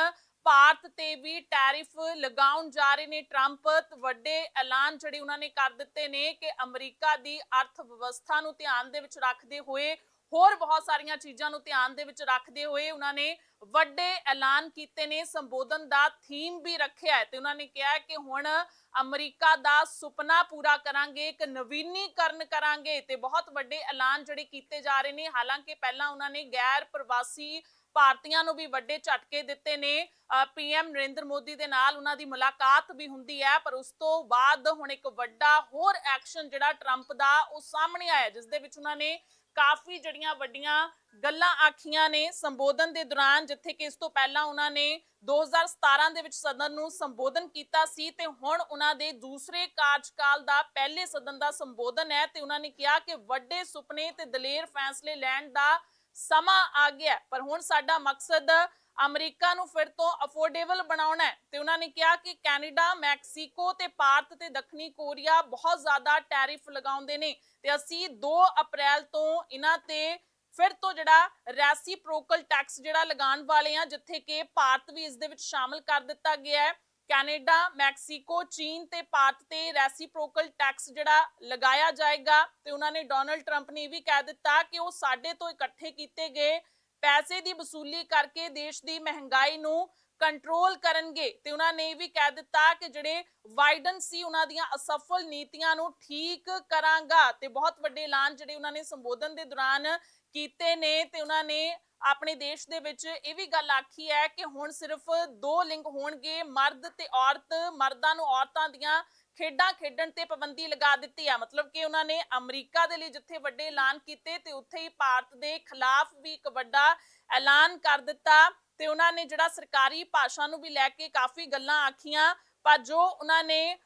ਭਾਰਤ ਤੇ ਵੀ ਟੈਰਿਫ ਲਗਾਉਣ ਜਾ ਰਹੇ ਨੇ। ਟਰੰਪ ਵੱਡੇ ਐਲਾਨ ਜਿਹੜੇ ਉਹਨਾਂ ਨੇ ਕਰ ਦਿੱਤੇ ਨੇ ਕਿ ਅਮਰੀਕਾ ਦੀ ਅਰਥ ਵਿਵਸਥਾ ਨੂੰ ਧਿਆਨ ਦੇ ਵਿੱਚ ਰੱਖਦੇ ਹੋਏ ਹੋਰ ਬਹੁਤ ਸਾਰੀਆਂ ਚੀਜ਼ਾਂ ਨੂੰ ਧਿਆਨ ਦੇ ਵਿੱਚ ਰੱਖਦੇ ਹੋਏ ਉਹਨਾਂ ਨੇ ਵੱਡੇ ਐਲਾਨ ਕੀਤੇ ਨੇ, ਸੰਬੋਧਨ ਦਾ ਥੀਮ ਵੀ ਰੱਖਿਆ ਹੈ ਤੇ ਉਹਨਾਂ ਨੇ ਕਿਹਾ ਕਿ ਹੁਣ ਅਮਰੀਕਾ ਦਾ ਸੁਪਨਾ ਪੂਰਾ ਕਰਾਂਗੇ, ਇੱਕ ਨਵੀਨੀਕਰਨ ਕਰਾਂਗੇ ਤੇ ਬਹੁਤ ਵੱਡੇ ਐਲਾਨ ਜਿਹੜੇ ਕੀਤੇ ਜਾ ਰਹੇ ਨੇ। ਹਾਲਾਂਕਿ ਪਹਿਲਾਂ ਉਹਨਾਂ ਨੇ ਗੈਰ ਪ੍ਰਵਾਸੀ ਭਾਰਤੀਆਂ ਨੂੰ ਵੀ ਵੱਡੇ ਝਟਕੇ ਦਿੱਤੇ ਨੇ। ਪੀਐਮ ਨਰਿੰਦਰ ਮੋਦੀ ਦੇ ਨਾਲ ਉਹਨਾਂ ਦੀ ਮੁਲਾਕਾਤ ਵੀ ਹੁੰਦੀ ਹੈ, ਪਰ ਉਸ ਤੋਂ ਬਾਅਦ ਹੁਣ ਇੱਕ ਵੱਡਾ ਹੋਰ ਐਕਸ਼ਨ ਜਿਹੜਾ ਟਰੰਪ ਦਾ ਉਹ ਸਾਹਮਣੇ ਆਇਆ, ਜਿਸ ਦੇ ਵਿੱਚ ਉਹਨਾਂ ਨੇ ਕਾਫੀ ਜੜੀਆਂ ਵੱਡੀਆਂ ਗੱਲਾਂ ਆਖੀਆਂ ਨੇ ਸੰਬੋਧਨ ਦੇ ਦੌਰਾਨ, ਜਿੱਥੇ ਕਿ ਇਸ ਤੋਂ ਪਹਿਲਾਂ ਉਹਨਾਂ ਨੇ 2017 ਦੇ ਵਿੱਚ ਸਦਨ ਨੂੰ ਸੰਬੋਧਨ ਕੀਤਾ ਸੀ ਤੇ ਹੁਣ ਉਹਨਾਂ ਦੇ ਦੂਸਰੇ ਕਾਰਜਕਾਲ ਦਾ ਪਹਿਲੇ ਸਦਨ ਦਾ ਸੰਬੋਧਨ ਹੈ ਤੇ ਉਹਨਾਂ ਨੇ ਕਿਹਾ ਕਿ ਵੱਡੇ ਸੁਪਨੇ ਤੇ ਦਲੇਰ ਫੈਸਲੇ ਲੈਣ ਦਾ ਸਮਾਂ ਆ ਗਿਆ ਪਰ ਹੁਣ ਸਾਡਾ ਮਕਸਦ ਅਮਰੀਕਾ ਨੂੰ ਫਿਰ ਤੋਂ ਅਫੋਰਡੇਬਲ ਬਣਾਉਣਾ ਹੈ। ਤੇ ਉਹਨਾਂ ਨੇ ਕਿਹਾ ਕਿ ਕੈਨੇਡਾ, ਮੈਕਸੀਕੋ ਤੇ ਭਾਰਤ ਤੇ ਦੱਖਣੀ ਕੋਰੀਆ ਬਹੁਤ ਜ਼ਿਆਦਾ ਟੈਰਿਫ ਲਗਾਉਂਦੇ ਨੇ। ਤੇ ਅਸੀਂ 2 ਅਪ੍ਰੈਲ ਤੋਂ ਇਹਨਾਂ ਤੇ ਫਿਰ ਤੋਂ ਜਿਹੜਾ ਰੈਸੀਪ੍ਰੋਕਲ ਟੈਕਸ ਜਿਹੜਾ ਲਗਾਉਣ ਵਾਲੇ ਆ ਜਿੱਥੇ ਕਿ ਭਾਰਤ ਵੀ ਇਸ ਦੇ ਵਿੱਚ ਸ਼ਾਮਲ ਕਰ ਦਿੱਤਾ ਗਿਆ ਹੈ। ਕੈਨੇਡਾ, ਮੈਕਸੀਕੋ, ਚੀਨ ਤੇ ਭਾਰਤ ਤੇ ਰੈਸੀਪ੍ਰੋਕਲ ਟੈਕਸ ਜਿਹੜਾ ਲਗਾਇਆ ਜਾਏਗਾ। ਤੇ ਉਹਨਾਂ ਨੇ ਡੋਨਲਡ ਟਰੰਪ ਨੇ ਇਹ ਵੀ ਕਹਿ ਦਿੱਤਾ ਕਿ ਉਹ ਸਾਡੇ ਤੋਂ ਇਕੱਠੇ ਕੀਤੇ ਗਏ ਪੈਸੇ ਦੀ ਵਸੂਲੀ ਕਰਕੇ ਦੇਸ਼ ਦੀ ਮਹਿੰਗਾਈ ਨੂੰ ਕੰਟਰੋਲ ਕਰਨਗੇ। ਤੇ ਉਹਨਾਂ ਨੇ ਵੀ ਕਹਿ ਦਿੱਤਾ ਕਿ ਜਿਹੜੇ ਵਾਈਡਨ ਸੀ, ਉਹਨਾਂ ਦੀਆਂ ਅਸਫਲ ਨੀਤੀਆਂ ਨੂੰ ਠੀਕ ਕਰਾਂਗਾ। ਤੇ ਬਹੁਤ ਵੱਡੇ ਐਲਾਨ ਜਿਹੜੇ ਉਹਨਾਂ ਨੇ ਸੰਬੋਧਨ ਦੇ ਦੌਰਾਨ ਕੀਤੇ ਨੇ ਤੇ ਉਹਨਾਂ ਨੇ ਆਪਣੇ ਦੇਸ਼ ਦੇ ਵਿੱਚ ਇਹ ਵੀ ਗੱਲ ਆਖੀ ਹੈ ਕਿ ਹੁਣ ਸਿਰਫ ਦੋ ਲਿੰਗ ਹੋਣਗੇ, ਮਰਦ ਤੇ ਔਰਤ। ਮਰਦਾਂ ਨੂੰ ਔਰਤਾਂ ਦੀਆਂ ਖੇਡਾਂ ਖੇਡਣ ਤੇ ਪਾਬੰਦੀ ਲਗਾ ਦਿੱਤੀ ਹੈ ਮਤਲਬ ਕਿ ਉਹਨਾਂ ਨੇ ਅਮਰੀਕਾ ਦੇ ਲਈ ਜਿੱਥੇ ਵੱਡੇ ਐਲਾਨ ਕੀਤੇ ਤੇ ਉੱਥੇ ਹੀ ਭਾਰਤ ਦੇ ਖਿਲਾਫ ਵੀ ਇੱਕ ਵੱਡਾ ਐਲਾਨ ਕਰ ਦਿੱਤਾ ਤੇ ਉਹਨਾਂ ਨੇ ਜਿਹੜਾ ਸਰਕਾਰੀ ਭਾਸ਼ਾ ਨੂੰ ਵੀ ਲੈ ਕੇ ਕਾਫੀ ਗੱਲਾਂ ਆਖੀਆਂ, ਪਰ ਜੋ ਉਹਨਾਂ ਨੇ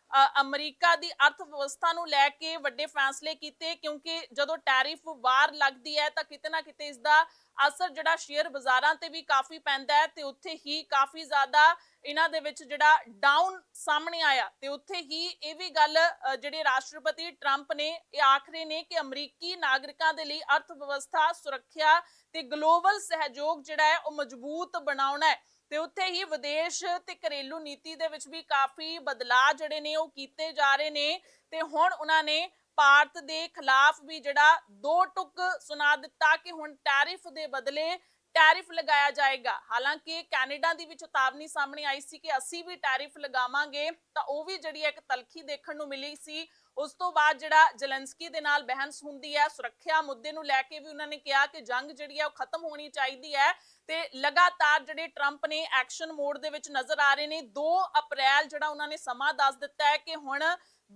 ਅਮਰੀਕਾ ਦੀ ਅਰਥ ਵਿਵਸਥਾ ਨੂੰ ਲੈ ਕੇ ਵੱਡੇ ਫੈਸਲੇ ਕੀਤੇ ਕਿਉਂਕਿ ਜਦੋਂ ਟੈਰਿਫ ਵਾਰ ਲੱਗਦੀ ਹੈ ਤਾਂ ਕਿਤੇ ਨਾ ਕਿਤੇ ਇਸ ਦਾ ਅਸਰ ਜਿਹੜਾ ਸ਼ੇਅਰ ਬਾਜ਼ਾਰਾਂ ਤੇ ਵੀ ਕਾਫੀ ਪੈਂਦਾ ਹੈ ਤੇ ਉੱਥੇ ਹੀ ਕਾਫੀ ਜ਼ਿਆਦਾ ਇਹਨਾਂ ਦੇ ਵਿੱਚ ਜਿਹੜਾ ਡਾਊਨ ਸਾਹਮਣੇ ਆਇਆ ਤੇ ਉੱਥੇ ਹੀ ਇਹ ਵੀ ਗੱਲ ਜਿਹੜੇ ਰਾਸ਼ਟਰਪਤੀ ਟਰੰਪ ਨੇ ਇਹ ਆਖ ਨੇ ਕਿ ਅਮਰੀਕੀ ਨਾਗਰਿਕਾਂ ਦੇ ਲਈ ਅਰਥ ਵਿਵਸਥਾ ਸੁਰੱਖਿਆ ਤੇ ਗਲੋਬਲ ਸਹਿਯੋਗ ਜਿਹੜਾ ਹੈ ਉਹ ਮਜ਼ਬੂਤ ਬਣਾਉਣਾ ਹੈ ਤੇ ਉੱਥੇ ਹੀ ਵਿਦੇਸ਼ ਤੇ ਘਰੇਲੂ ਨੀਤੀ ਦੇ ਵਿੱਚ ਵੀ ਕਾਫੀ ਬਦਲਾਅ ਜਿਹੜੇ ਨੇ ਉਹ ਕੀਤੇ ਜਾ ਰਹੇ ਨੇ ਤੇ ਹੁਣ ਉਹਨਾਂ ਨੇ ਭਾਰਤ ਦੇ ਖਿਲਾਫ ਵੀ ਜਿਹੜਾ ਦੋ ਟੁਕ ਸੁਣਾ ਦਿੱਤਾ ਕਿ ਹੁਣ ਟੈਰਿਫ ਦੇ ਬਦਲੇ ਟੈਰਿਫ ਲਗਾਇਆ ਜਾਏਗਾ। ਹਾਲਾਂਕਿ ਕੈਨੇਡਾ ਦੀ ਵੀ ਚੇਤਾਵਨੀ ਸਾਹਮਣੇ ਆਈ ਸੀ ਕਿ ਅਸੀਂ ਵੀ ਟੈਰਿਫ ਲਗਾਵਾਂਗੇ, ਤਾਂ ਉਹ ਵੀ ਜਿਹੜੀ ਇੱਕ ਤਲਖੀ ਦੇਖਣ ਨੂੰ ਮਿਲੀ ਸੀ, ਉਸ ਤੋਂ ਬਾਅਦ ਜਿਹੜਾ ਜ਼ੈਲੈਂਸਕੀ ਦੇ ਨਾਲ ਬਹਿਸ ਹੁੰਦੀ ਹੈ, ਸੁਰੱਖਿਆ ਮੁੱਦੇ ਨੂੰ ਲੈ ਕੇ ਵੀ ਉਹਨਾਂ ਨੇ ਕਿਹਾ ਕਿ ਜੰਗ ਜਿਹੜੀ ਹੈ ਉਹ ਖਤਮ ਹੋਣੀ ਚਾਹੀਦੀ ਹੈ ਤੇ ਲਗਾਤਾਰ ਜਿਹੜੇ ਟਰੰਪ ਨੇ ਐਕਸ਼ਨ ਮੋਡ ਦੇ ਵਿੱਚ ਨਜ਼ਰ ਆ ਰਹੇ ਨੇ 2 ਅਪ੍ਰੈਲ ਜਿਹੜਾ ਉਹਨਾਂ ਨੇ ਸਮਾਂ ਦੱਸ ਦਿੱਤਾ ਹੈ ਕਿ ਹੁਣ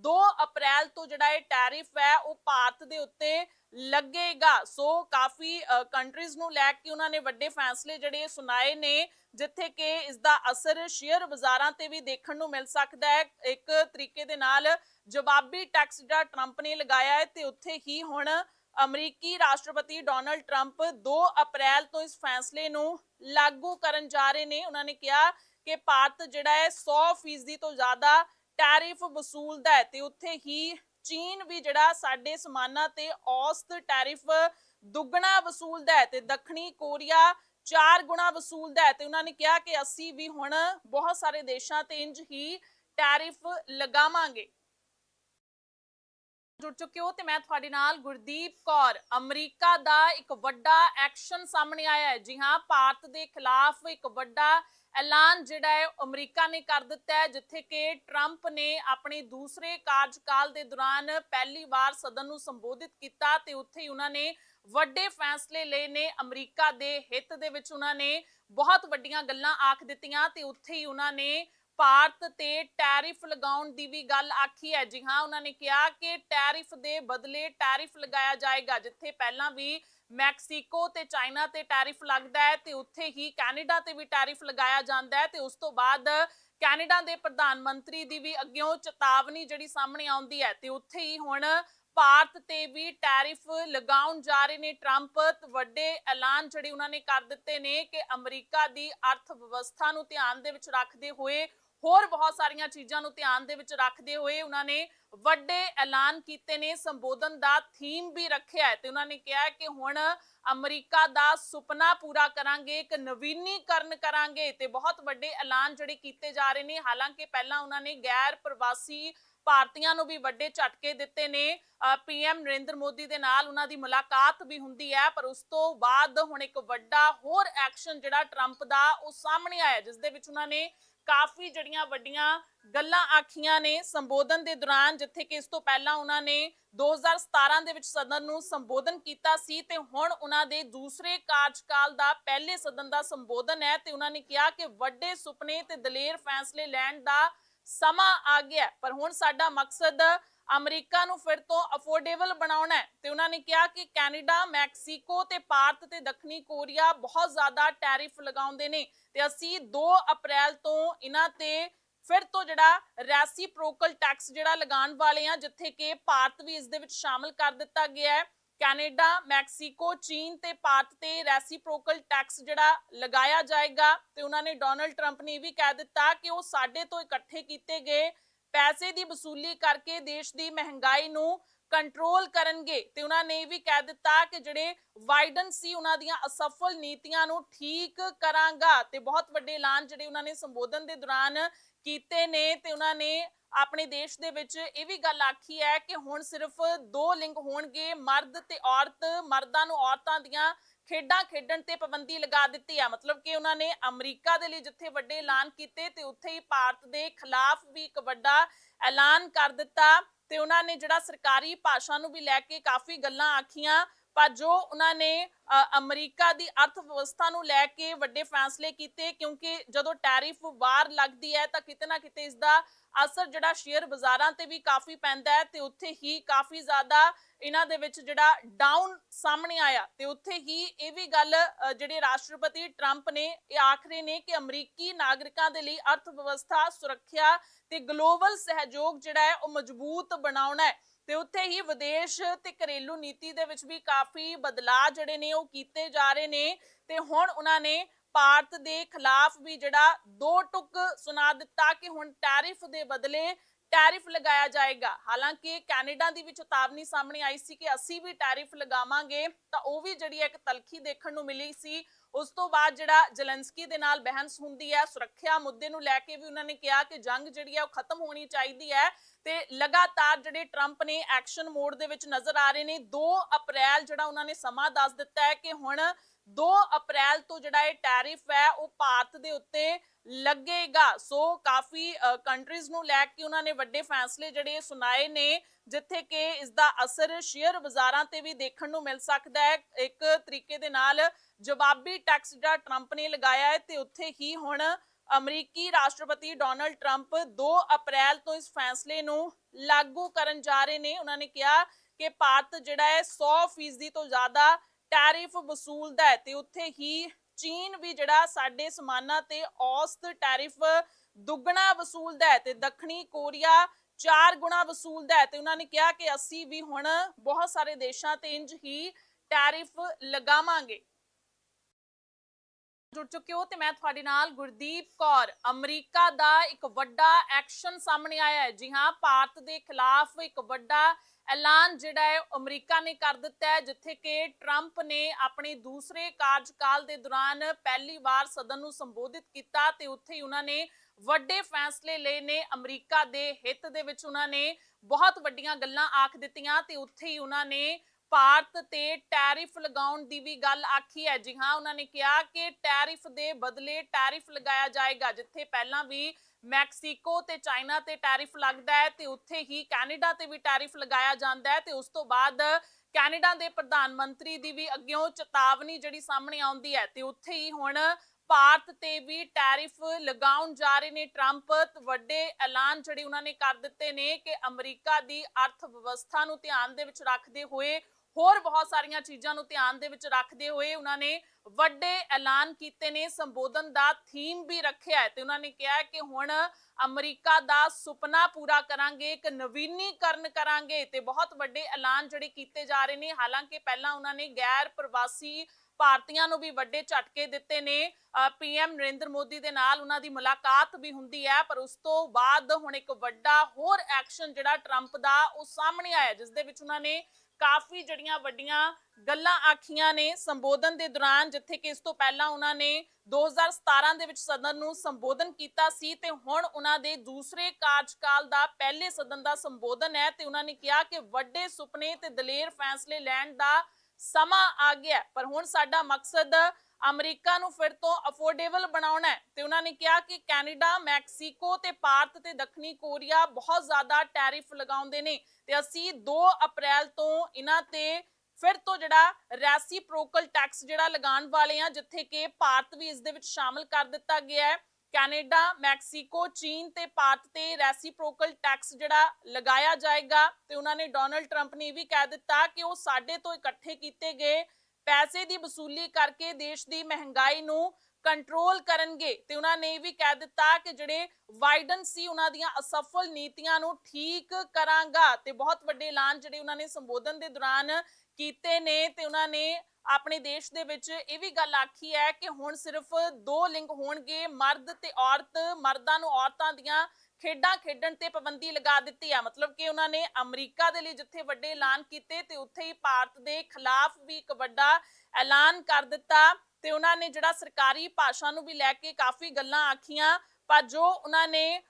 2 ਅਪ੍ਰੈਲ ਤੋਂ ਜਿਹੜਾ ਇਹ ਟੈਰਿਫ ਹੈ, ਉਹ ਭਾਰਤ ਦੇ ਉੱਤੇ ਲੱਗੇਗਾ। ਸੋ ਕਾਫੀ ਕੰਟਰੀਜ਼ ਨੂੰ ਲੈ ਕੇ ਉਹਨਾਂ ਨੇ ਵੱਡੇ ਫੈਸਲੇ ਜਿਹੜੇ ਸੁਣਾਏ ਨੇ, ਜਿੱਥੇ ਕਿ ਇਸ ਦਾ ਅਸਰ ਸ਼ੇਅਰ ਬਾਜ਼ਾਰਾਂ ਤੇ ਵੀ ਦੇਖਣ ਨੂੰ ਮਿਲ ਸਕਦਾ ਹੈ। ਇੱਕ ਤਰੀਕੇ ਦੇ ਨਾਲ ਜਵਾਬੀ ਟੈਕਸ ਜਿਹੜਾ ਟਰੰਪ ਨੇ ਲਗਾਇਆ ਹੈ, ਤੇ ਉੱਥੇ ਹੀ ਹੁਣ ਅਮਰੀਕੀ ਰਾਸ਼ਟਰਪਤੀ ਡੋਨਲਡ ਟਰੰਪ 2 ਅਪ੍ਰੈਲ ਤੋਂ ਇਸ ਫੈਸਲੇ ਨੂੰ ਲਾਗੂ ਕਰਨ ਜਾ ਰਹੇ ਨੇ। ਉਹਨਾਂ ਨੇ ਕਿਹਾ ਕਿ ਭਾਰਤ ਜਿਹੜਾ ਹੈ 100% ਤੋਂ ਜ਼ਿਆਦਾ ਟੈਰਿਫ ਵਸੂਲਦਾ ਹੈ ਤੇ ਉੱਥੇ ਹੀ ਚੀਨ ਵੀ ਜਿਹੜਾ ਸਾਡੇ ਸਮਾਨਾਂ ਤੇ ਔਸਤ ਟੈਰਿਫ ਦੁੱਗਣਾ ਵਸੂਲਦਾ ਹੈ ਤੇ ਦੱਖਣੀ ਕੋਰੀਆ ਚਾਰ ਗੁਣਾ ਵਸੂਲਦਾ ਹੈ ਤੇ ਉਹਨਾਂ ਨੇ ਕਿਹਾ ਕਿ ਅਸੀਂ ਵੀ ਹੁਣ ਬਹੁਤ ਸਾਰੇ ਦੇਸ਼ਾਂ ਤੇ ਇੰਜ ਹੀ ਟੈਰਿਫ ਲਗਾਵਾਂਗੇ। ਜੁੜ ਚੁੱਕੇ ਹੋ ਤੇ ਮੈਂ ਤੁਹਾਡੇ ਨਾਲ ਗੁਰਦੀਪ ਕੌਰ, ਅਮਰੀਕਾ ਦਾ ਇੱਕ ਵੱਡਾ ਐਕਸ਼ਨ ਸਾਹਮਣੇ ਆਇਆ ਹੈ। ਜੀ ਹਾਂ, ਭਾਰਤ ਦੇ ਖਿਲਾਫ ਇੱਕ ਵੱਡਾ ਐਲਾਨ ਜਿਹੜਾ ਹੈ ਅਮਰੀਕਾ ਨੇ ਕਰ ਦਿੱਤਾ ਹੈ, ਜਿੱਥੇ ਕਿ ਟਰੰਪ ਨੇ ਆਪਣੇ ਦੂਸਰੇ ਕਾਰਜਕਾਲ ਦੇ ਦੌਰਾਨ ਪਹਿਲੀ ਵਾਰ ਸਦਨ ਨੂੰ ਸੰਬੋਧਿਤ ਕੀਤਾ ਤੇ ਉੱਥੇ ਹੀ ਉਹਨਾਂ ਨੇ ਵੱਡੇ ਫੈਸਲੇ ਲਏ ਨੇ। ਅਮਰੀਕਾ ਦੇ ਹਿੱਤ ਦੇ ਵਿੱਚ ਉਹਨਾਂ ਨੇ ਬਹੁਤ ਵੱਡੀਆਂ ਗੱਲਾਂ ਆਖ ਦਿੱਤੀਆਂ ਤੇ ਉੱਥੇ ਹੀ ਉਹਨਾਂ ਨੇ ਭਾਰਤ ਤੇ ਟੈਰਿਫ ਲਗਾਉਣ ਦੀ ਵੀ ਗੱਲ ਆਖੀ ਹੈ। ਜੀ ਹਾਂ, ਉਹਨਾਂ ਨੇ ਕਿਹਾ ਕਿ ਟੈਰਿਫ ਦੇ ਬਦਲੇ ਟੈਰਿਫ ਲਗਾਇਆ ਜਾਏਗਾ, ਜਿੱਥੇ ਪਹਿਲਾਂ ਵੀ ਮੈਕਸੀਕੋ ਤੇ ਚਾਈਨਾ ਤੇ ਟੈਰਿਫ ਲੱਗਦਾ ਹੈ ਤੇ ਉੱਥੇ ਹੀ ਕੈਨੇਡਾ ਤੇ ਵੀ ਟੈਰਿਫ ਲਗਾਇਆ ਜਾਂਦਾ ਹੈ ਤੇ ਉਸ ਤੋਂ ਬਾਅਦ ਕੈਨੇਡਾ ਦੇ ਪ੍ਰਧਾਨ ਮੰਤਰੀ ਦੀ ਵੀ ਅੱਗਿਓਂ ਚੇਤਾਵਨੀ ਜਿਹੜੀ ਸਾਹਮਣੇ ਆਉਂਦੀ ਹੈ ਤੇ ਉੱਥੇ ਹੀ ਹੁਣ ਭਾਰਤ ਤੇ ਵੀ ਟੈਰਿਫ ਲਗਾਉਣ ਜਾ ਰਹੇ ਨੇ। ਟਰੰਪ ਵੱਡੇ ਐਲਾਨ ਜਿਹੜੇ ਉਹਨਾਂ ਨੇ ਕਰ ਦਿੱਤੇ ਨੇ ਕਿ ਅਮਰੀਕਾ ਦੀ ਅਰਥ ਵਿਵਸਥਾ ਨੂੰ ਧਿਆਨ ਦੇ ਵਿੱਚ ਰੱਖਦੇ ਹੋਏ ਹੋਰ ਬਹੁਤ ਸਾਰੀਆਂ ਚੀਜ਼ਾਂ ਨੂੰ ਧਿਆਨ ਦੇ ਵਿੱਚ ਰੱਖਦੇ ਹੋਏ ਉਹਨਾਂ ਨੇ ਵੱਡੇ ਐਲਾਨ ਕੀਤੇ ਨੇ, ਸੰਬੋਧਨ ਦਾ ਥੀਮ ਵੀ ਰੱਖਿਆ ਹੈ ਤੇ ਉਹਨਾਂ ਨੇ ਕਿਹਾ ਕਿ ਹੁਣ ਅਮਰੀਕਾ ਦਾ ਸੁਪਨਾ ਪੂਰਾ ਕਰਾਂਗੇ, ਇੱਕ ਨਵੀਨੀਕਰਨ ਕਰਾਂਗੇ ਤੇ ਬਹੁਤ ਵੱਡੇ ਐਲਾਨ ਜਿਹੜੇ ਕੀਤੇ ਜਾ ਰਹੇ ਨੇ। ਹਾਲਾਂਕਿ ਪਹਿਲਾਂ ਉਹਨਾਂ ਨੇ ਗੈਰ ਪ੍ਰਵਾਸੀ ਭਾਰਤੀਆਂ ਨੂੰ ਵੀ ਵੱਡੇ ਝਟਕੇ ਦਿੱਤੇ ਨੇ। ਪੀਐਮ ਨਰਿੰਦਰ ਮੋਦੀ ਦੇ ਨਾਲ ਉਹਨਾਂ ਦੀ ਮੁਲਾਕਾਤ ਵੀ ਹੁੰਦੀ ਹੈ, ਪਰ ਉਸ ਤੋਂ ਬਾਅਦ ਹੁਣ ਇੱਕ ਵੱਡਾ ਹੋਰ ਐਕਸ਼ਨ ਜਿਹੜਾ ਟਰੰਪ ਦਾ ਉਹ ਸਾਹਮਣੇ ਆਇਆ, ਜਿਸ ਦੇ ਵਿੱਚ ਉਹਨਾਂ ਨੇ ਕਾਫੀ ਜੜੀਆਂ ਵੱਡੀਆਂ ਗੱਲਾਂ ਆਖੀਆਂ ਨੇ ਸੰਬੋਧਨ ਦੇ ਦੌਰਾਨ, ਜਿੱਥੇ ਕਿ ਇਸ ਤੋਂ ਪਹਿਲਾਂ ਉਹਨਾਂ ਨੇ 2017 ਦੇ ਵਿੱਚ ਸਦਨ ਨੂੰ ਸੰਬੋਧਨ ਕੀਤਾ ਸੀ ਤੇ ਹੁਣ ਉਹਨਾਂ ਦੇ ਦੂਸਰੇ ਕਾਰਜਕਾਲ ਦਾ ਪਹਿਲੇ ਸਦਨ ਦਾ ਸੰਬੋਧਨ ਹੈ ਤੇ ਉਹਨਾਂ ਨੇ ਕਿਹਾ ਕਿ ਵੱਡੇ ਸੁਪਨੇ ਤੇ ਦਲੇਰ ਫੈਸਲੇ ਲੈਣ ਦਾ ਸਮਾਂ ਆ ਗਿਆ ਪਰ ਹੁਣ ਸਾਡਾ ਮਕਸਦ ਅਮਰੀਕਾ ਨੂੰ ਫਿਰ ਤੋਂ ਅਫੋਰਡੇਬਲ ਬਣਾਉਣਾ ਹੈ। ਤੇ ਉਹਨਾਂ ਨੇ ਕਿਹਾ ਕਿ ਕੈਨੇਡਾ, ਮੈਕਸੀਕੋ ਤੇ ਭਾਰਤ ਤੇ ਦੱਖਣੀ ਕੋਰੀਆ ਬਹੁਤ ਜ਼ਿਆਦਾ ਟੈਰਿਫ ਲਗਾਉਂਦੇ ਨੇ। ਤੇ ਅਸੀਂ 2 ਅਪ੍ਰੈਲ ਤੋਂ ਇਹਨਾਂ ਤੇ ਫਿਰ ਤੋਂ ਜਿਹੜਾ ਰੈਸੀਪ੍ਰੋਕਲ ਟੈਕਸ ਜਿਹੜਾ ਲਗਾਉਣ ਵਾਲੇ ਆ ਜਿੱਥੇ ਕਿ ਭਾਰਤ ਵੀ ਇਸ ਦੇ ਵਿੱਚ ਸ਼ਾਮਲ ਕਰ ਦਿੱਤਾ ਗਿਆ ਹੈ। ਕੈਨੇਡਾ, ਮੈਕਸੀਕੋ, ਚੀਨ ਤੇ ਭਾਰਤ ਤੇ ਰੈਸੀਪ੍ਰੋਕਲ ਟੈਕਸ ਜਿਹੜਾ ਲਗਾਇਆ ਜਾਏਗਾ। ਤੇ ਉਹਨਾਂ ਨੇ ਡੋਨਲਡ ਟਰੰਪ ਨੇ ਇਹ ਵੀ ਕਹਿ ਦਿੱਤਾ ਕਿ ਉਹ ਸਾਡੇ ਤੋਂ ਇਕੱਠੇ ਕੀਤੇ ਗਏ ਪੈਸੇ ਦੀ ਵਸੂਲੀ ਕਰਕੇ ਦੇਸ਼ ਦੀ ਮਹਿੰਗਾਈ ਨੂੰ ਕੰਟਰੋਲ ਕਰਨਗੇ ਤੇ ਉਹਨਾਂ ਨੇ ਵੀ ਕਹਿ ਦਿੱਤਾ ਕਿ ਜਿਹੜੇ ਵਾਈਡਨ ਸੀ ਉਹਨਾਂ ਦੀਆਂ ਅਸਫਲ ਨੀਤੀਆਂ ਨੂੰ ਠੀਕ ਕਰਾਂਗਾ ਤੇ ਬਹੁਤ ਵੱਡੇ ਐਲਾਨ ਜਿਹੜੇ ਉਹਨਾਂ ਨੇ ਸੰਬੋਧਨ ਦੇ ਦੌਰਾਨ ਕੀਤੇ ਨੇ ਤੇ ਉਹਨਾਂ ਨੇ ਆਪਣੇ ਦੇਸ਼ ਦੇ ਵਿੱਚ ਇਹ ਵੀ ਗੱਲ ਆਖੀ ਹੈ ਕਿ ਹੁਣ ਸਿਰਫ ਦੋ ਲਿੰਗ ਹੋਣਗੇ, ਮਰਦ ਤੇ ਔਰਤ, ਮਰਦਾਂ ਨੂੰ ਔਰਤਾਂ ਦੀਆਂ ਖੇਡਾਂ ਖੇਡਣ ਤੇ ਪਾਬੰਦੀ ਲਗਾ ਦਿੱਤੀ ਹੈ ਮਤਲਬ ਕਿ ਉਹਨਾਂ ਨੇ ਅਮਰੀਕਾ ਦੇ ਲਈ ਜਿੱਥੇ ਵੱਡੇ ਐਲਾਨ ਕੀਤੇ ਤੇ ਉੱਥੇ ਹੀ ਭਾਰਤ ਦੇ ਖਿਲਾਫ ਵੀ ਇੱਕ ਵੱਡਾ ਐਲਾਨ ਕਰ ਦਿੱਤਾ ਤੇ ਉਹਨਾਂ ਨੇ ਜਿਹੜਾ ਸਰਕਾਰੀ ਭਾਸ਼ਾ ਨੂੰ ਵੀ ਲੈ ਕੇ ਕਾਫੀ ਗੱਲਾਂ ਆਖੀਆਂ, ਪਰ ਜੋ ਉਹਨਾਂ ਨੇ ਅਮਰੀਕਾ ਦੀ ਅਰਥ ਵਿਵਸਥਾ ਨੂੰ ਲੈ ਕੇ ਵੱਡੇ ਫੈਸਲੇ ਕੀਤੇ, ਕਿਉਂਕਿ ਜਦੋਂ ਟੈਰਿਫ ਵਾਰ ਲੱਗਦੀ ਹੈ ਤਾਂ ਕਿਤੇ ਨਾ ਕਿਤੇ ਇਸ ਦਾ ਅਸਰ ਜਿਹੜਾ ਸ਼ੇਅਰ ਬਾਜ਼ਾਰਾਂ ਤੇ ਵੀ ਕਾਫੀ ਪੈਂਦਾ ਹੈ ਤੇ ਉੱਥੇ ਹੀ ਕਾਫੀ ਜ਼ਿਆਦਾ ਇਹਨਾਂ ਦੇ ਵਿੱਚ ਜਿਹੜਾ ਡਾਊਨ ਸਾਹਮਣੇ ਆਇਆ ਤੇ ਉੱਥੇ ਹੀ ਇਹ ਵੀ ਗੱਲ ਜਿਹੜੇ ਰਾਸ਼ਟਰਪਤੀ ਟਰੰਪ ਨੇ, ਇਹ ਆਖ ਨੇ ਕਿ ਅਮਰੀਕੀ ਨਾਗਰਿਕਾਂ ਦੇ ਲਈ ਅਰਥ ਵਿਵਸਥਾ ਸੁਰੱਖਿਆ ਤੇ ਗਲੋਬਲ ਸਹਿਯੋਗ ਜਿਹੜਾ ਹੈ ਉਹ ਮਜ਼ਬੂਤ ਬਣਾਉਣਾ ਹੈ। ਤੇ ਉੱਥੇ ਹੀ ਵਿਦੇਸ਼ ਤੇ ਘਰੇਲੂ ਨੀਤੀ ਦੇ ਵਿੱਚ ਵੀ ਕਾਫੀ ਬਦਲਾਅ ਜਿਹੜੇ ਨੇ ਉਹ ਕੀਤੇ ਜਾ ਰਹੇ ਨੇ ਤੇ ਹੁਣ ਉਹਨਾਂ ਨੇ ਭਾਰਤ ਦੇ ਖਿਲਾਫ ਵੀ ਜਿਹੜਾ ਦੋ ਟੁਕ ਸੁਣਾ ਦਿੱਤਾ ਕਿ ਹੁਣ ਟੈਰਿਫ ਦੇ ਬਦਲੇ ਟੈਰਿਫ ਲਗਾਇਆ ਜਾਏਗਾ। ਹਾਲਾਂਕਿ ਕੈਨੇਡਾ ਦੀ ਵੀ ਚੇਤਾਵਨੀ ਸਾਹਮਣੇ ਆਈ ਸੀ ਕਿ ਅਸੀਂ ਵੀ ਟੈਰਿਫ ਲਗਾਵਾਂਗੇ, ਤਾਂ ਉਹ ਵੀ ਜਿਹੜੀ ਇੱਕ ਤਲਖੀ ਦੇਖਣ ਨੂੰ ਮਿਲੀ ਸੀ, ਉਸ ਤੋਂ ਬਾਅਦ ਜਿਹੜਾ ਜ਼ੈਲੈਂਸਕੀ ਦੇ ਨਾਲ ਬਹਿਸ ਹੁੰਦੀ ਹੈ, ਸੁਰੱਖਿਆ ਮੁੱਦੇ ਨੂੰ ਲੈ ਕੇ ਵੀ ਉਹਨਾਂ ਨੇ ਕਿਹਾ ਕਿ ਜੰਗ ਜਿਹੜੀ ਹੈ ਉਹ ਖਤਮ ਹੋਣੀ ਚਾਹੀਦੀ ਹੈ ਤੇ ਲਗਾਤਾਰ ਜਿਹੜੇ ਟਰੰਪ ਨੇ ਐਕਸ਼ਨ ਮੋਡ ਦੇ ਵਿੱਚ ਨਜ਼ਰ ਆ ਰਹੇ ਨੇ 2 ਅਪ੍ਰੈਲ ਜਿਹੜਾ ਉਹਨਾਂ ਨੇ ਸਮਾਂ ਦੱਸ ਦਿੱਤਾ ਹੈ ਕਿ ਹੁਣ 2 ਅਪ੍ਰੈਲ ਤੋਂ ਜਿਹੜਾ ਇਹ ਟੈਰਿਫ ਹੈ, ਉਹ ਭਾਰਤ ਦੇ ਉੱਤੇ ਲੱਗੇਗਾ। ਸੋ ਕਾਫੀ ਕੰਟਰੀਜ਼ ਨੂੰ ਲੈ ਕੇ ਉਹਨਾਂ ਨੇ ਵੱਡੇ ਫੈਸਲੇ ਜਿਹੜੇ ਸੁਣਾਏ ਨੇ, ਜਿੱਥੇ ਕਿ ਇਸ ਦਾ ਅਸਰ ਸ਼ੇਅਰ ਬਾਜ਼ਾਰਾਂ ਤੇ ਵੀ ਦੇਖਣ ਨੂੰ ਮਿਲ ਸਕਦਾ ਹੈ। ਇੱਕ ਤਰੀਕੇ ਦੇ ਨਾਲ ਜਵਾਬੀ ਟੈਕਸ ਜਿਹੜਾ ਟਰੰਪ ਨੇ ਲਗਾਇਆ ਹੈ ਤੇ ਉੱਥੇ ਹੀ ਹੁਣ ਅਮਰੀਕੀ ਰਾਸ਼ਟਰਪਤੀ ਡੋਨਲਡ ਟਰੰਪ 2 ਅਪ੍ਰੈਲ ਤੋਂ ਇਸ ਫੈਸਲੇ ਨੂੰ ਲਾਗੂ ਕਰਨ ਜਾ ਰਹੇ ਨੇ। ਉਹਨਾਂ ਨੇ ਕਿਹਾ ਕਿ ਭਾਰਤ ਜਿਹੜਾ ਹੈ 100% ਤੋਂ ਜ਼ਿਆਦਾ ਟੈਰਿਫ ਵਸੂਲਦਾ ਹੈ ਤੇ ਉੱਥੇ ਹੀ ਚੀਨ ਵੀ ਜਿਹੜਾ ਸਾਡੇ ਸਮਾਨਾਂ ਤੇ ਔਸਤ ਟੈਰਿਫ ਦੁੱਗਣਾ ਵਸੂਲਦਾ ਹੈ ਤੇ ਦੱਖਣੀ ਕੋਰੀਆ ਚਾਰ ਗੁਣਾ ਵਸੂਲਦਾ ਹੈ ਤੇ ਉਹਨਾਂ ਨੇ ਕਿਹਾ ਕਿ ਅਸੀਂ ਵੀ ਹੁਣ ਬਹੁਤ ਸਾਰੇ ਦੇਸ਼ਾਂ ਤੇ ਇੰਜ ਹੀ ਟੈਰਿਫ ਲਗਾਵਾਂਗੇ। ਜੁੜ ਚੁੱਕੇ ਹੋ ਤੇ ਮੈਂ ਤੁਹਾਡੇ ਨਾਲ ਗੁਰਦੀਪ ਕੌਰ, ਅਮਰੀਕਾ ਦਾ ਇੱਕ ਵੱਡਾ ਐਕਸ਼ਨ ਸਾਹਮਣੇ ਆਇਆ ਹੈ। ਜੀ ਹਾਂ, ਭਾਰਤ ਦੇ ਖਿਲਾਫ ਇੱਕ ਵੱਡਾ ਐਲਾਨ ਜਿਹੜਾ ਹੈ ਅਮਰੀਕਾ ਨੇ ਕਰ ਦਿੱਤਾ ਹੈ, ਜਿੱਥੇ ਕਿ ਟਰੰਪ ਨੇ ਆਪਣੇ ਦੂਸਰੇ ਕਾਰਜਕਾਲ ਦੇ ਦੌਰਾਨ ਪਹਿਲੀ ਵਾਰ ਸਦਨ ਨੂੰ ਸੰਬੋਧਿਤ ਕੀਤਾ ਤੇ ਉੱਥੇ ਹੀ ਉਹਨਾਂ ਨੇ ਵੱਡੇ ਫੈਸਲੇ ਲਏ ਨੇ ਅਮਰੀਕਾ ਦੇ ਹਿੱਤ ਦੇ ਵਿੱਚ ਉਹਨਾਂ ਨੇ ਬਹੁਤ ਵੱਡੀਆਂ ਗੱਲਾਂ ਆਖ ਦਿੱਤੀਆਂ ਤੇ ਉੱਥੇ ਹੀ ਉਹਨਾਂ ਨੇ ਭਾਰਤ ਤੇ ਟੈਰਿਫ ਲਗਾਉਣ ਦੀ ਵੀ ਗੱਲ ਆਖੀ ਹੈ। ਜੀ ਹਾਂ, ਉਹਨਾਂ ਨੇ ਕਿਹਾ ਕਿ ਟੈਰਿਫ ਦੇ ਬਦਲੇ ਟੈਰਿਫ ਲਗਾਇਆ ਜਾਏਗਾ, ਜਿੱਥੇ ਪਹਿਲਾਂ ਵੀ ਮੈਕਸੀਕੋ ਤੇ ਚਾਈਨਾ ਤੇ ਟੈਰਿਫ ਲੱਗਦਾ ਹੈ ਤੇ ਉੱਥੇ ਹੀ ਕੈਨੇਡਾ ਤੇ ਵੀ ਟੈਰਿਫ ਲਗਾਇਆ ਜਾਂਦਾ ਹੈ ਤੇ ਉਸ ਤੋਂ ਬਾਅਦ ਕੈਨੇਡਾ ਦੇ ਪ੍ਰਧਾਨ ਮੰਤਰੀ ਦੀ ਵੀ ਅੱਗਿਓਂ ਚੇਤਾਵਨੀ ਜਿਹੜੀ ਸਾਹਮਣੇ ਆਉਂਦੀ ਹੈ ਤੇ ਉੱਥੇ ਹੀ ਹੁਣ ਭਾਰਤ ਤੇ ਵੀ ਟੈਰਿਫ ਲਗਾਉਣ ਜਾ ਰਹੇ ਨੇ ਟਰੰਪ ਵੱਡੇ ਐਲਾਨ ਜਿਹੜੇ ਉਹਨਾਂ ਨੇ ਕਰ ਦਿੱਤੇ ਨੇ ਕਿ ਅਮਰੀਕਾ ਦੀ ਅਰਥ ਵਿਵਸਥਾ ਨੂੰ ਧਿਆਨ ਦੇ ਵਿੱਚ ਰੱਖਦੇ ਹੋਏ ਹੋਰ ਬਹੁਤ ਸਾਰੀਆਂ ਚੀਜ਼ਾਂ ਨੂੰ ਧਿਆਨ ਦੇ ਵਿੱਚ ਰੱਖਦੇ ਹੋਏ ਉਹਨਾਂ ਨੇ ਵੱਡੇ ਐਲਾਨ ਕੀਤੇ ਨੇ, ਸੰਬੋਧਨ ਦਾ ਥੀਮ ਵੀ ਰੱਖਿਆ ਹੈ ਤੇ ਉਹਨਾਂ ਨੇ ਕਿਹਾ ਕਿ ਹੁਣ ਅਮਰੀਕਾ ਦਾ ਸੁਪਨਾ ਪੂਰਾ ਕਰਾਂਗੇ, ਇੱਕ ਨਵੀਨੀਕਰਨ ਕਰਾਂਗੇ ਤੇ ਬਹੁਤ ਵੱਡੇ ਐਲਾਨ ਜਿਹੜੇ ਕੀਤੇ ਜਾ ਰਹੇ ਨੇ, ਹਾਲਾਂਕਿ ਪਹਿਲਾਂ ਉਹਨਾਂ ਨੇ ਗੈਰ ਪ੍ਰਵਾਸੀ ਭਾਰਤੀਆਂ ਨੂੰ ਵੀ ਵੱਡੇ ਝਟਕੇ ਦਿੱਤੇ ਨੇ ਪੀਐਮ ਨਰਿੰਦਰ ਮੋਦੀ ਦੇ ਨਾਲ ਉਹਨਾਂ ਦੀ ਮੁਲਾਕਾਤ ਵੀ ਹੁੰਦੀ ਹੈ, ਪਰ ਉਸ ਤੋਂ ਬਾਅਦ ਹੁਣ ਇੱਕ ਵੱਡਾ ਹੋਰ ਐਕਸ਼ਨ ਜਿਹੜਾ ਟਰੰਪ ਦਾ ਉਹ ਸਾਹਮਣੇ ਆਇਆ, ਜਿਸ ਦੇ ਵਿੱਚ ਉਹਨਾਂ ਨੇ ਕਾਫੀ ਜੜੀਆਂ ਵੱਡੀਆਂ ਗੱਲਾਂ ਆਖੀਆਂ ਨੇ ਸੰਬੋਧਨ ਦੇ ਦੌਰਾਨ, ਜਿੱਥੇ ਕਿ ਇਸ ਤੋਂ ਪਹਿਲਾਂ ਉਹਨਾਂ ਨੇ 2017 ਦੇ ਵਿੱਚ ਸਦਨ ਨੂੰ ਸੰਬੋਧਨ ਕੀਤਾ ਸੀ ਤੇ ਹੁਣ ਉਹਨਾਂ ਦੇ ਦੂਸਰੇ ਕਾਰਜਕਾਲ ਦਾ ਪਹਿਲੇ ਸਦਨ ਦਾ ਸੰਬੋਧਨ ਹੈ ਤੇ ਉਹਨਾਂ ਨੇ ਕਿਹਾ ਕਿ ਵੱਡੇ ਸੁਪਨੇ ਤੇ ਦਲੇਰ ਫੈਸਲੇ ਲੈਣ ਦਾ ਸਮਾਂ ਆ ਗਿਆ ਪਰ ਹੁਣ ਸਾਡਾ ਮਕਸਦ ਅਮਰੀਕਾ ਨੂੰ ਫਿਰ ਤੋਂ ਅਫੋਰਡੇਬਲ ਬਣਾਉਣਾ ਹੈ ਤੇ ਉਹਨਾਂ ਨੇ ਕਿਹਾ ਕਿ ਕੈਨੇਡਾ, ਮੈਕਸੀਕੋ ਤੇ ਭਾਰਤ ਤੇ ਦੱਖਣੀ ਕੋਰੀਆ ਬਹੁਤ ਜ਼ਿਆਦਾ ਟੈਰਿਫ ਲਗਾਉਂਦੇ ਨੇ। ਤੇ ਅਸੀਂ 2 ਅਪ੍ਰੈਲ ਤੋਂ ਇਹਨਾਂ ਤੇ ਫਿਰ ਤੋਂ ਜਿਹੜਾ ਰੈਸੀਪ੍ਰੋਕਲ ਟੈਕਸ ਜਿਹੜਾ ਲਗਾਉਣ ਵਾਲੇ ਆ ਜਿੱਥੇ ਕਿ ਭਾਰਤ ਵੀ ਇਸ ਦੇ ਵਿੱਚ ਸ਼ਾਮਲ ਕਰ ਦਿੱਤਾ ਗਿਆ ਹੈ। ਕੈਨੇਡਾ, ਮੈਕਸੀਕੋ, ਚੀਨ ਤੇ ਭਾਰਤ ਤੇ ਰੈਸੀਪ੍ਰੋਕਲ ਟੈਕਸ ਜਿਹੜਾ ਲਗਾਇਆ ਜਾਏਗਾ ਤੇ ਉਹਨਾਂ ਨੇ ਡੋਨਲਡ ਟਰੰਪ ਨੇ ਇਹ ਵੀ ਕਹਿ ਦਿੱਤਾ ਕਿ ਉਹ ਸਾਡੇ ਤੋਂ ਇਕੱਠੇ ਕੀਤੇ ਗਏ ਪੈਸੇ ਦੀ ਵਸੂਲੀ ਕਰਕੇ ਦੇਸ਼ ਦੀ ਮਹਿੰਗਾਈ ਨੂੰ ਕੰਟਰੋਲ ਕਰਨਗੇ ਤੇ ਉਹਨਾਂ ਨੇ ਇਹ ਵੀ ਕਹਿ ਦਿੱਤਾ ਕਿ ਜਿਹੜੇ ਵਾਈਡਨ ਸੀ ਉਹਨਾਂ ਦੀਆਂ ਅਸਫਲ ਨੀਤੀਆਂ ਨੂੰ ਠੀਕ ਕਰਾਂਗਾ ਤੇ ਬਹੁਤ ਵੱਡੇ ਐਲਾਨ ਜਿਹੜੇ ਉਹਨਾਂ ਨੇ ਸੰਬੋਧਨ ਦੇ ਦੌਰਾਨ ਕੀਤੇ ਨੇ ਤੇ ਉਹਨਾਂ ਨੇ ਆਪਣੇ ਦੇਸ਼ ਦੇ ਵਿੱਚ ਇਹ ਵੀ ਗੱਲ ਆਖੀ ਹੈ ਕਿ ਹੁਣ ਸਿਰਫ ਦੋ ਲਿੰਗ ਹੋਣਗੇ, ਮਰਦ ਤੇ ਔਰਤ। ਮਰਦਾਂ ਨੂੰ ਔਰਤਾਂ ਦੀਆਂ ਖੇਡਾਂ ਖੇਡਣ ਤੇ ਪਾਬੰਦੀ ਲਗਾ ਦਿੱਤੀ ਹੈ। ਮਤਲਬ ਕਿ ਉਹਨਾਂ ਨੇ ਅਮਰੀਕਾ ਦੇ ਲਈ ਜਿੱਥੇ ਵੱਡੇ ਐਲਾਨ ਕੀਤੇ ਤੇ ਉੱਥੇ ਹੀ ਭਾਰਤ ਦੇ ਖਿਲਾਫ ਵੀ ਇੱਕ ਵੱਡਾ ਐਲਾਨ ਕਰ ਦਿੱਤਾ। ਤੇ ਉਹਨਾਂ ਨੇ ਜਿਹੜਾ ਸਰਕਾਰੀ ਭਾਸ਼ਾ ਨੂੰ ਵੀ ਲੈ ਕੇ ਕਾਫੀ ਗੱਲਾਂ ਆਖੀਆਂ ਪਰ ਜੋ ਉਹਨਾਂ ਨੇ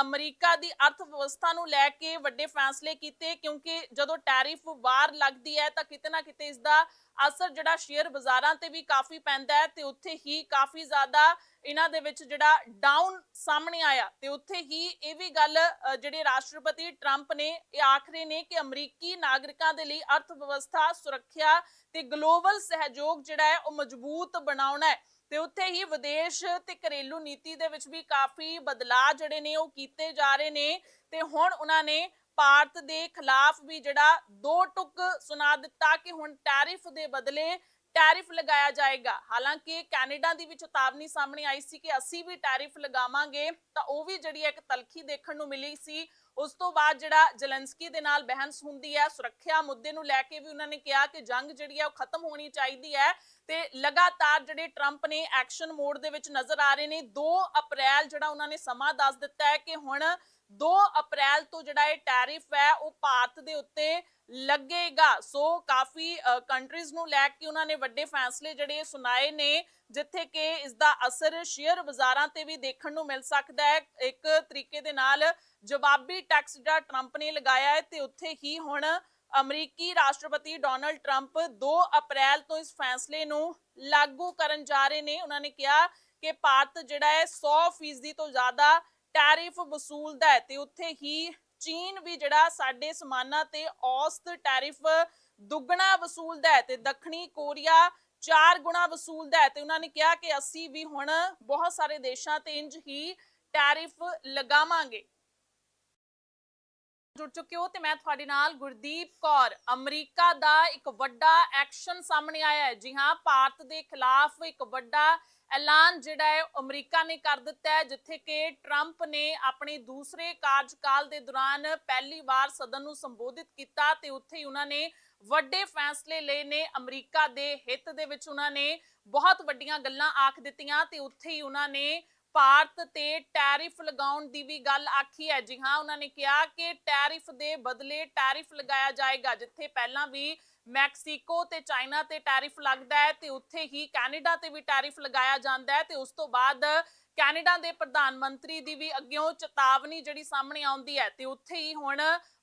ਅਮਰੀਕਾ ਦੀ ਅਰਥ ਵਿਵਸਥਾ ਨੂੰ ਲੈ ਕੇ ਵੱਡੇ ਫੈਸਲੇ ਕੀਤੇ, ਕਿਉਂਕਿ ਜਦੋਂ ਟੈਰਿਫ ਬਾਹਰ ਲੱਗਦੀ ਹੈ ਤਾਂ ਕਿਤੇ ਨਾ ਕਿਤੇ ਇਸ ਦਾ ਅਸਰ ਜਿਹੜਾ ਸ਼ੇਅਰ ਬਾਜ਼ਾਰਾਂ ਤੇ ਵੀ ਕਾਫੀ ਪੈਂਦਾ ਹੈ ਤੇ ਉੱਥੇ ਹੀ ਕਾਫੀ ਜ਼ਿਆਦਾ ਇਹਨਾਂ ਦੇ ਵਿੱਚ ਜਿਹੜਾ ਡਾਊਨ ਸਾਹਮਣੇ ਆਇਆ। ਤੇ ਉੱਥੇ ਹੀ ਇਹ ਵੀ ਗੱਲ ਜਿਹੜੇ ਰਾਸ਼ਟਰਪਤੀ ਟਰੰਪ ਨੇ, ਇਹ ਆਖ ਰਹੇ ਨੇ ਕਿ ਅਮਰੀਕੀ ਨਾਗਰਿਕਾਂ ਦੇ ਲਈ ਅਰਥ ਵਿਵਸਥਾ ਸੁਰੱਖਿਆ ਤੇ ਗਲੋਬਲ ਸਹਿਯੋਗ ਜਿਹੜਾ ਹੈ ਉਹ ਮਜ਼ਬੂਤ ਬਣਾਉਣਾ ਹੈ। ਤੇ ਉੱਥੇ ਹੀ ਵਿਦੇਸ਼ ਤੇ ਘਰੇਲੂ ਨੀਤੀ ਦੇ ਵਿੱਚ ਵੀ ਕਾਫੀ ਬਦਲਾਅ ਜਿਹੜੇ ਨੇ ਉਹ ਕੀਤੇ ਜਾ ਰਹੇ ਨੇ ਤੇ ਹੁਣ ਉਹਨਾਂ ਨੇ ਭਾਰਤ ਦੇ ਖਿਲਾਫ ਵੀ ਜਿਹੜਾ ਦੋ ਟੁਕ ਸੁਣਾ ਦਿੱਤਾ ਕਿ ਹੁਣ ਟੈਰਿਫ ਦੇ ਬਦਲੇ ਟੈਰਿਫ ਲਗਾਇਆ ਜਾਏਗਾ। ਹਾਲਾਂਕਿ ਕੈਨੇਡਾ ਦੀ ਵੀ ਚੇਤਾਵਨੀ ਸਾਹਮਣੇ ਆਈ ਸੀ ਕਿ ਅਸੀਂ ਵੀ ਟੈਰਿਫ ਲਗਾਵਾਂਗੇ, ਤਾਂ ਉਹ ਵੀ ਜਿਹੜੀ ਇੱਕ ਤਲਖੀ ਦੇਖਣ ਨੂੰ ਮਿਲੀ ਸੀ, ਉਸ ਤੋਂ ਬਾਅਦ ਜਿਹੜਾ ਜ਼ੈਲੈਂਸਕੀ ਦੇ ਨਾਲ ਬਹਿਸ ਹੁੰਦੀ ਹੈ, ਸੁਰੱਖਿਆ ਮੁੱਦੇ ਨੂੰ ਲੈ ਕੇ ਵੀ ਉਹਨਾਂ ਨੇ ਕਿਹਾ ਕਿ ਜੰਗ ਜਿਹੜੀ ਹੈ ਉਹ ਖਤਮ ਹੋਣੀ ਚਾਹੀਦੀ ਹੈ। ਤੇ ਲਗਾਤਾਰ ਜਿਹੜੇ ਟਰੰਪ ਨੇ ਐਕਸ਼ਨ ਮੋਡ ਦੇ ਵਿੱਚ ਨਜ਼ਰ ਆ ਰਹੇ ਨੇ 2 ਅਪ੍ਰੈਲ ਜਿਹੜਾ ਉਹਨਾਂ ਨੇ ਸਮਾਂ ਦੱਸ ਦਿੱਤਾ ਹੈ ਕਿ ਹੁਣ 2 ਅਪ੍ਰੈਲ ਤੋਂ ਜਿਹੜਾ ਇਹ ਟੈਰਿਫ ਹੈ, ਉਹ ਭਾਰਤ ਦੇ ਉੱਤੇ ਲੱਗੇਗਾ। ਸੋ ਕਾਫੀ ਕੰਟਰੀਜ਼ ਨੂੰ ਲੈ ਕੇ ਉਹਨਾਂ ਨੇ ਵੱਡੇ ਫੈਸਲੇ ਜਿਹੜੇ ਸੁਣਾਏ ਨੇ, ਜਿੱਥੇ ਕਿ ਇਸ ਦਾ ਅਸਰ ਸ਼ੇਅਰ ਬਾਜ਼ਾਰਾਂ ਤੇ ਵੀ ਦੇਖਣ ਨੂੰ ਮਿਲ ਸਕਦਾ ਹੈ। ਇੱਕ ਤਰੀਕੇ ਦੇ ਨਾਲ ਜਵਾਬੀ ਟੈਕਸ ਜਿਹੜਾ ਟਰੰਪ ਨੇ ਲਗਾਇਆ ਹੈ, ਤੇ ਉੱਥੇ ਹੀ ਹੁਣ ਅਮਰੀਕੀ ਰਾਸ਼ਟਰਪਤੀ ਡੋਨਲਡ ਟਰੰਪ 2 ਅਪ੍ਰੈਲ ਤੋਂ ਇਸ ਫੈਸਲੇ ਨੂੰ ਲਾਗੂ ਕਰਨ ਜਾ ਰਹੇ ਨੇ। ਉਹਨਾਂ ਨੇ ਕਿਹਾ ਕਿ ਭਾਰਤ ਜਿਹੜਾ ਹੈ 100% ਤੋਂ ਜ਼ਿਆਦਾ ਟੈਰਿਫ ਵਸੂਲਦਾ ਹੈ ਤੇ ਉੱਥੇ ਹੀ ਚੀਨ ਵੀ ਜਿਹੜਾ ਸਾਡੇ ਸਮਾਨਾਂ ਤੇ ਔਸਤ ਟੈਰਿਫ ਦੁੱਗਣਾ ਵਸੂਲਦਾ ਹੈ ਤੇ ਦੱਖਣੀ ਕੋਰੀਆ ਚਾਰ ਗੁਣਾ ਵਸੂਲਦਾ ਹੈ ਤੇ ਉਹਨਾਂ ਨੇ ਕਿਹਾ ਕਿ ਅਸੀਂ ਵੀ ਹੁਣ ਬਹੁਤ ਸਾਰੇ ਦੇਸ਼ਾਂ ਤੇ ਇੰਜ ਹੀ ਟੈਰਿਫ ਲਗਾਵਾਂਗੇ। ਜੁੜ ਚੁੱਕੇ ਹੋ ਤੇ ਮੈਂ ਤੁਹਾਡੇ ਨਾਲ ਗੁਰਦੀਪ ਕੌਰ, ਅਮਰੀਕਾ ਦਾ ਇੱਕ ਵੱਡਾ ਐਕਸ਼ਨ ਸਾਹਮਣੇ ਆਇਆ ਹੈ। ਜੀ ਹਾਂ, ਭਾਰਤ ਦੇ ਖਿਲਾਫ ਇੱਕ ਵੱਡਾ ਐਲਾਨ ਜਿਹੜਾ ਹੈ ਅਮਰੀਕਾ ਨੇ ਕਰ ਦਿੱਤਾ ਹੈ, ਜਿੱਥੇ ਕਿ ਟਰੰਪ ਨੇ ਆਪਣੇ ਦੂਸਰੇ ਕਾਰਜਕਾਲ ਦੇ ਦੌਰਾਨ ਪਹਿਲੀ ਵਾਰ ਸਦਨ ਨੂੰ ਸੰਬੋਧਿਤ ਕੀਤਾ ਤੇ ਉੱਥੇ ਹੀ ਉਹਨਾਂ ਨੇ ਵੱਡੇ ਫੈਸਲੇ ਲਏ ਨੇ। ਅਮਰੀਕਾ ਦੇ ਹਿੱਤ ਦੇ ਵਿੱਚ ਉਹਨਾਂ ਨੇ ਬਹੁਤ ਵੱਡੀਆਂ ਗੱਲਾਂ ਆਖ ਦਿੱਤੀਆਂ ਤੇ ਉੱਥੇ ਹੀ ਉਹਨਾਂ ਨੇ ਭਾਰਤ ਤੇ ਟੈਰਿਫ ਲਗਾਉਣ ਦੀ ਵੀ ਗੱਲ ਆਖੀ ਹੈ। ਜੀ ਹਾਂ, ਉਹਨਾਂ ਨੇ ਕਿਹਾ ਕਿ ਟੈਰਿਫ ਦੇ ਬਦਲੇ ਟੈਰਿਫ ਲਗਾਇਆ ਜਾਏਗਾ, ਜਿੱਥੇ ਪਹਿਲਾਂ ਵੀ ਮੈਕਸੀਕੋ ਤੇ ਚਾਈਨਾ ਤੇ ਟੈਰਿਫ ਲੱਗਦਾ ਹੈ ਤੇ ਉੱਥੇ ਹੀ ਕੈਨੇਡਾ ਤੇ ਵੀ ਟੈਰਿਫ ਲਗਾਇਆ ਜਾਂਦਾ ਹੈ ਤੇ ਉਸ ਤੋਂ ਬਾਅਦ ਕੈਨੇਡਾ ਦੇ ਪ੍ਰਧਾਨ ਮੰਤਰੀ ਦੀ ਵੀ ਅੱਗਿਓਂ ਚੇਤਾਵਨੀ ਜਿਹੜੀ ਸਾਹਮਣੇ ਆਉਂਦੀ ਹੈ ਤੇ ਉੱਥੇ ਹੀ ਹੁਣ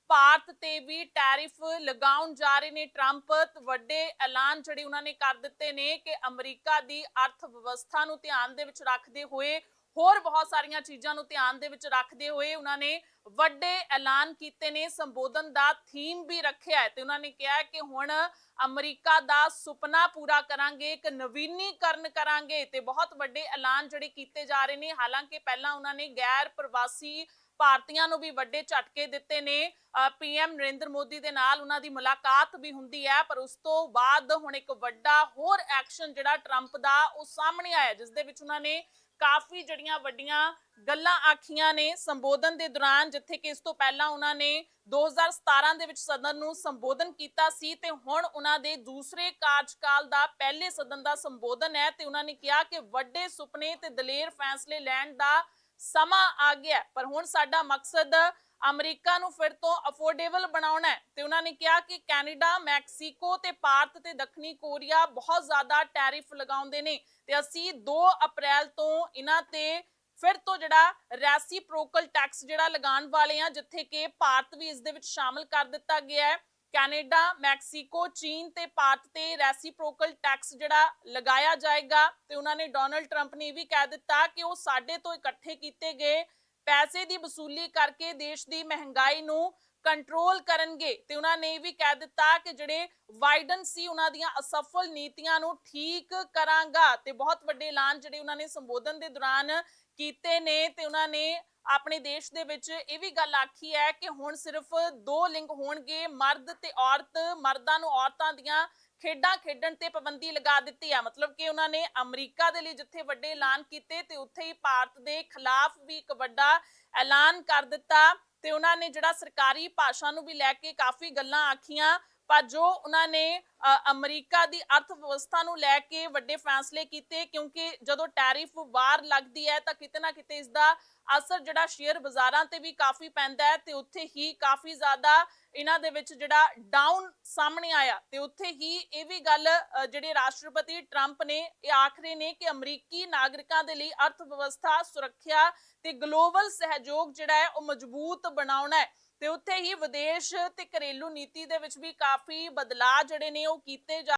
ਭਾਰਤ ਤੇ ਵੀ ਟੈਰਿਫ ਲਗਾਉਣ ਜਾ ਰਹੇ ਨੇ ਟਰੰਪ। ਵੱਡੇ ਐਲਾਨ ਜਿਹੜੇ ਉਹਨਾਂ ਨੇ ਕਰ ਦਿੱਤੇ ਨੇ ਕਿ ਅਮਰੀਕਾ ਦੀ ਅਰਥ ਵਿਵਸਥਾ ਨੂੰ ਧਿਆਨ ਦੇ ਵਿੱਚ ਰੱਖਦੇ ਹੋਏ ਹੋਰ ਬਹੁਤ ਸਾਰੀਆਂ ਚੀਜ਼ਾਂ ਨੂੰ ਧਿਆਨ ਦੇ ਵਿੱਚ ਰੱਖਦੇ ਹੋਏ ਉਹਨਾਂ ਨੇ ਵੱਡੇ ਐਲਾਨ ਕੀਤੇ ਨੇ, ਸੰਬੋਧਨ ਦਾ ਥੀਮ ਵੀ ਰੱਖਿਆ ਹੈ ਤੇ ਉਹਨਾਂ ਨੇ ਕਿਹਾ ਕਿ ਹੁਣ ਅਮਰੀਕਾ ਦਾ ਸੁਪਨਾ ਪੂਰਾ ਕਰਾਂਗੇ, ਇੱਕ ਨਵੀਨੀਕਰਨ ਕਰਾਂਗੇ ਤੇ ਬਹੁਤ ਵੱਡੇ ਐਲਾਨ ਜਿਹੜੇ ਕੀਤੇ ਜਾ ਰਹੇ ਨੇ। ਹਾਲਾਂਕਿ ਪਹਿਲਾਂ ਉਹਨਾਂ ਨੇ ਗੈਰ ਪ੍ਰਵਾਸੀ ਭਾਰਤੀਆਂ ਨੂੰ ਵੀ ਵੱਡੇ ਝਟਕੇ ਦਿੱਤੇ ਨੇ। ਪੀਐਮ ਨਰਿੰਦਰ ਮੋਦੀ ਦੇ ਨਾਲ ਉਹਨਾਂ ਦੀ ਮੁਲਾਕਾਤ ਵੀ ਹੁੰਦੀ ਹੈ, ਪਰ ਉਸ ਤੋਂ ਬਾਅਦ ਹੁਣ ਇੱਕ ਵੱਡਾ ਹੋਰ ਐਕਸ਼ਨ ਜਿਹੜਾ ਟਰੰਪ ਦਾ ਉਹ ਸਾਹਮਣੇ ਆਇਆ, ਜਿਸ ਦੇ ਵਿੱਚ ਉਹਨਾਂ ਨੇ ਕਾਫੀ ਜੜੀਆਂ ਵੱਡੀਆਂ ਗੱਲਾਂ ਆਖੀਆਂ ਨੇ ਸੰਬੋਧਨ ਦੇ ਦੌਰਾਨ, ਜਿੱਥੇ ਕਿ ਇਸ ਤੋਂ ਪਹਿਲਾਂ ਉਹਨਾਂ ਨੇ 2017 ਦੇ ਵਿੱਚ ਸਦਨ ਨੂੰ ਸੰਬੋਧਨ ਕੀਤਾ ਸੀ ਤੇ ਹੁਣ ਉਹਨਾਂ ਦੇ ਦੂਸਰੇ ਕਾਰਜਕਾਲ ਦਾ ਪਹਿਲੇ ਸਦਨ ਦਾ ਸੰਬੋਧਨ ਹੈ ਤੇ ਉਹਨਾਂ ਨੇ ਕਿਹਾ ਕਿ ਵੱਡੇ ਸੁਪਨੇ ਤੇ ਦਲੇਰ ਫੈਸਲੇ ਲੈਣ ਦਾ ਸਮਾਂ ਆ ਗਿਆ ਪਰ ਹੁਣ ਸਾਡਾ ਮਕਸਦ ਅਮਰੀਕਾ ਨੂੰ ਫਿਰ ਤੋਂ ਅਫੋਰਡੇਬਲ ਬਣਾਉਣਾ ਹੈ। ਤੇ ਉਹਨਾਂ ਨੇ ਕਿਹਾ ਕਿ ਕੈਨੇਡਾ, ਮੈਕਸੀਕੋ ਤੇ ਭਾਰਤ ਤੇ ਦੱਖਣੀ ਕੋਰੀਆ ਬਹੁਤ ਜ਼ਿਆਦਾ ਟੈਰਿਫ ਲਗਾਉਂਦੇ ਨੇ। ਤੇ ਅਸੀਂ 2 ਅਪ੍ਰੈਲ ਤੋਂ ਇਹਨਾਂ ਤੇ ਫਿਰ ਤੋਂ ਜਿਹੜਾ ਰੈਸੀਪ੍ਰੋਕਲ ਟੈਕਸ ਜਿਹੜਾ ਲਗਾਉਣ ਵਾਲੇ ਆ ਜਿੱਥੇ ਕਿ ਭਾਰਤ ਵੀ ਇਸ ਦੇ ਵਿੱਚ ਸ਼ਾਮਲ ਕਰ ਦਿੱਤਾ ਗਿਆ ਹੈ। ਕੈਨੇਡਾ, ਮੈਕਸੀਕੋ, ਚੀਨ ਤੇ ਭਾਰਤ ਤੇ ਰੈਸੀਪ੍ਰੋਕਲ ਟੈਕਸ ਜਿਹੜਾ ਲਗਾਇਆ ਜਾਏਗਾ। ਤੇ ਉਹਨਾਂ ਨੇ ਡੋਨਲਡ ਟਰੰਪ ਨੇ ਇਹ ਵੀ ਕਹਿ ਦਿੱਤਾ ਕਿ ਉਹ ਸਾਡੇ ਤੋਂ ਇਕੱਠੇ ਕੀਤੇ ਗਏ ਪੈਸੇ ਦੀ ਵਸੂਲੀ ਕਰਕੇ ਦੇਸ਼ ਦੀ ਮਹਿੰਗਾਈ ਨੂੰ ਕੰਟਰੋਲ ਕਰਨਗੇ। ਤੇ ਉਹਨਾਂ ਨੇ ਵੀ ਕਹਿ ਦਿੱਤਾ ਕਿ ਜਿਹੜੇ ਵਾਈਡਨ ਸੀ, ਉਹਨਾਂ ਦੀਆਂ ਅਸਫਲ ਨੀਤੀਆਂ ਨੂੰ ਠੀਕ ਕਰਾਂਗਾ। ਤੇ ਬਹੁਤ ਵੱਡੇ ਐਲਾਨ ਜਿਹੜੇ ਉਹਨਾਂ ਨੇ ਸੰਬੋਧਨ ਦੇ ਦੌਰਾਨ ਕੀਤੇ ਨੇ ਤੇ ਉਹਨਾਂ ਨੇ ਆਪਣੇ ਦੇਸ਼ ਦੇ ਵਿੱਚ ਇਹ ਵੀ ਗੱਲ ਆਖੀ ਹੈ ਕਿ ਹੁਣ ਸਿਰਫ ਦੋ ਲਿੰਗ ਹੋਣਗੇ, ਮਰਦ ਤੇ ਔਰਤ। ਮਰਦਾਂ ਨੂੰ ਔਰਤਾਂ ਦੀਆਂ ਖੇਡਾਂ ਖੇਡਣ ਤੇ ਪਾਬੰਦੀ ਲਗਾ ਦਿੱਤੀ ਹੈ ਮਤਲਬ ਕਿ ਉਹਨਾਂ ਨੇ ਅਮਰੀਕਾ ਦੇ ਲਈ ਜਿੱਥੇ ਵੱਡੇ ਐਲਾਨ ਕੀਤੇ ਤੇ ਉੱਥੇ ਹੀ ਭਾਰਤ ਦੇ ਖਿਲਾਫ ਵੀ ਇੱਕ ਵੱਡਾ ਐਲਾਨ ਕਰ ਦਿੱਤਾ ਤੇ ਉਹਨਾਂ ਨੇ ਜਿਹੜਾ ਸਰਕਾਰੀ ਭਾਸ਼ਾ ਨੂੰ ਵੀ ਲੈ ਕੇ ਕਾਫੀ ਗੱਲਾਂ ਆਖੀਆਂ, ਪਰ ਜੋ ਉਹਨਾਂ ਨੇ ਅਮਰੀਕਾ ਦੀ ਅਰਥ ਵਿਵਸਥਾ ਨੂੰ ਲੈ ਕੇ ਵੱਡੇ ਫੈਸਲੇ ਕੀਤੇ ਕਿਉਂਕਿ ਜਦੋਂ ਟੈਰਿਫ ਵਾਰ ਲੱਗਦੀ ਹੈ ਤਾਂ ਕਿਤੇ ਨਾ ਕਿਤੇ ਇਸ ਦਾ ਅਸਰ ਜਿਹੜਾ ਸ਼ੇਅਰ ਬਾਜ਼ਾਰਾਂ ਤੇ ਵੀ ਕਾਫੀ ਪੈਂਦਾ ਹੈ ਤੇ ਉੱਥੇ ਹੀ ਕਾਫੀ ਜ਼ਿਆਦਾ ਇਹਨਾਂ ਦੇ ਵਿੱਚ ਜਿਹੜਾ ਡਾਊਨ ਸਾਹਮਣੇ ਆਇਆ ਤੇ ਉੱਥੇ ਹੀ ਇਹ ਵੀ ਗੱਲ ਜਿਹੜੇ ਰਾਸ਼ਟਰਪਤੀ ਟਰੰਪ ਨੇ ਇਹ ਆਖ ਰਹੇ ਨੇ ਕਿ ਅਮਰੀਕੀ ਨਾਗਰਿਕਾਂ ਦੇ ਲਈ ਅਰਥ ਵਿਵਸਥਾ ਸੁਰੱਖਿਆ ਤੇ ਗਲੋਬਲ ਸਹਿਯੋਗ ਜਿਹੜਾ ਹੈ ਉਹ ਮਜ਼ਬੂਤ ਬਣਾਉਣਾ ਹੈ ਤੇ ਉੱਥੇ ਹੀ ਵਿਦੇਸ਼ ਤੇ ਘਰੇਲੂ ਨੀਤੀ ਦੇ ਵਿੱਚ ਵੀ ਕਾਫੀ ਬਦਲਾਅ ਜਿਹੜੇ ਨੇ ਉਹ ਕੀਤੇ ਜਾ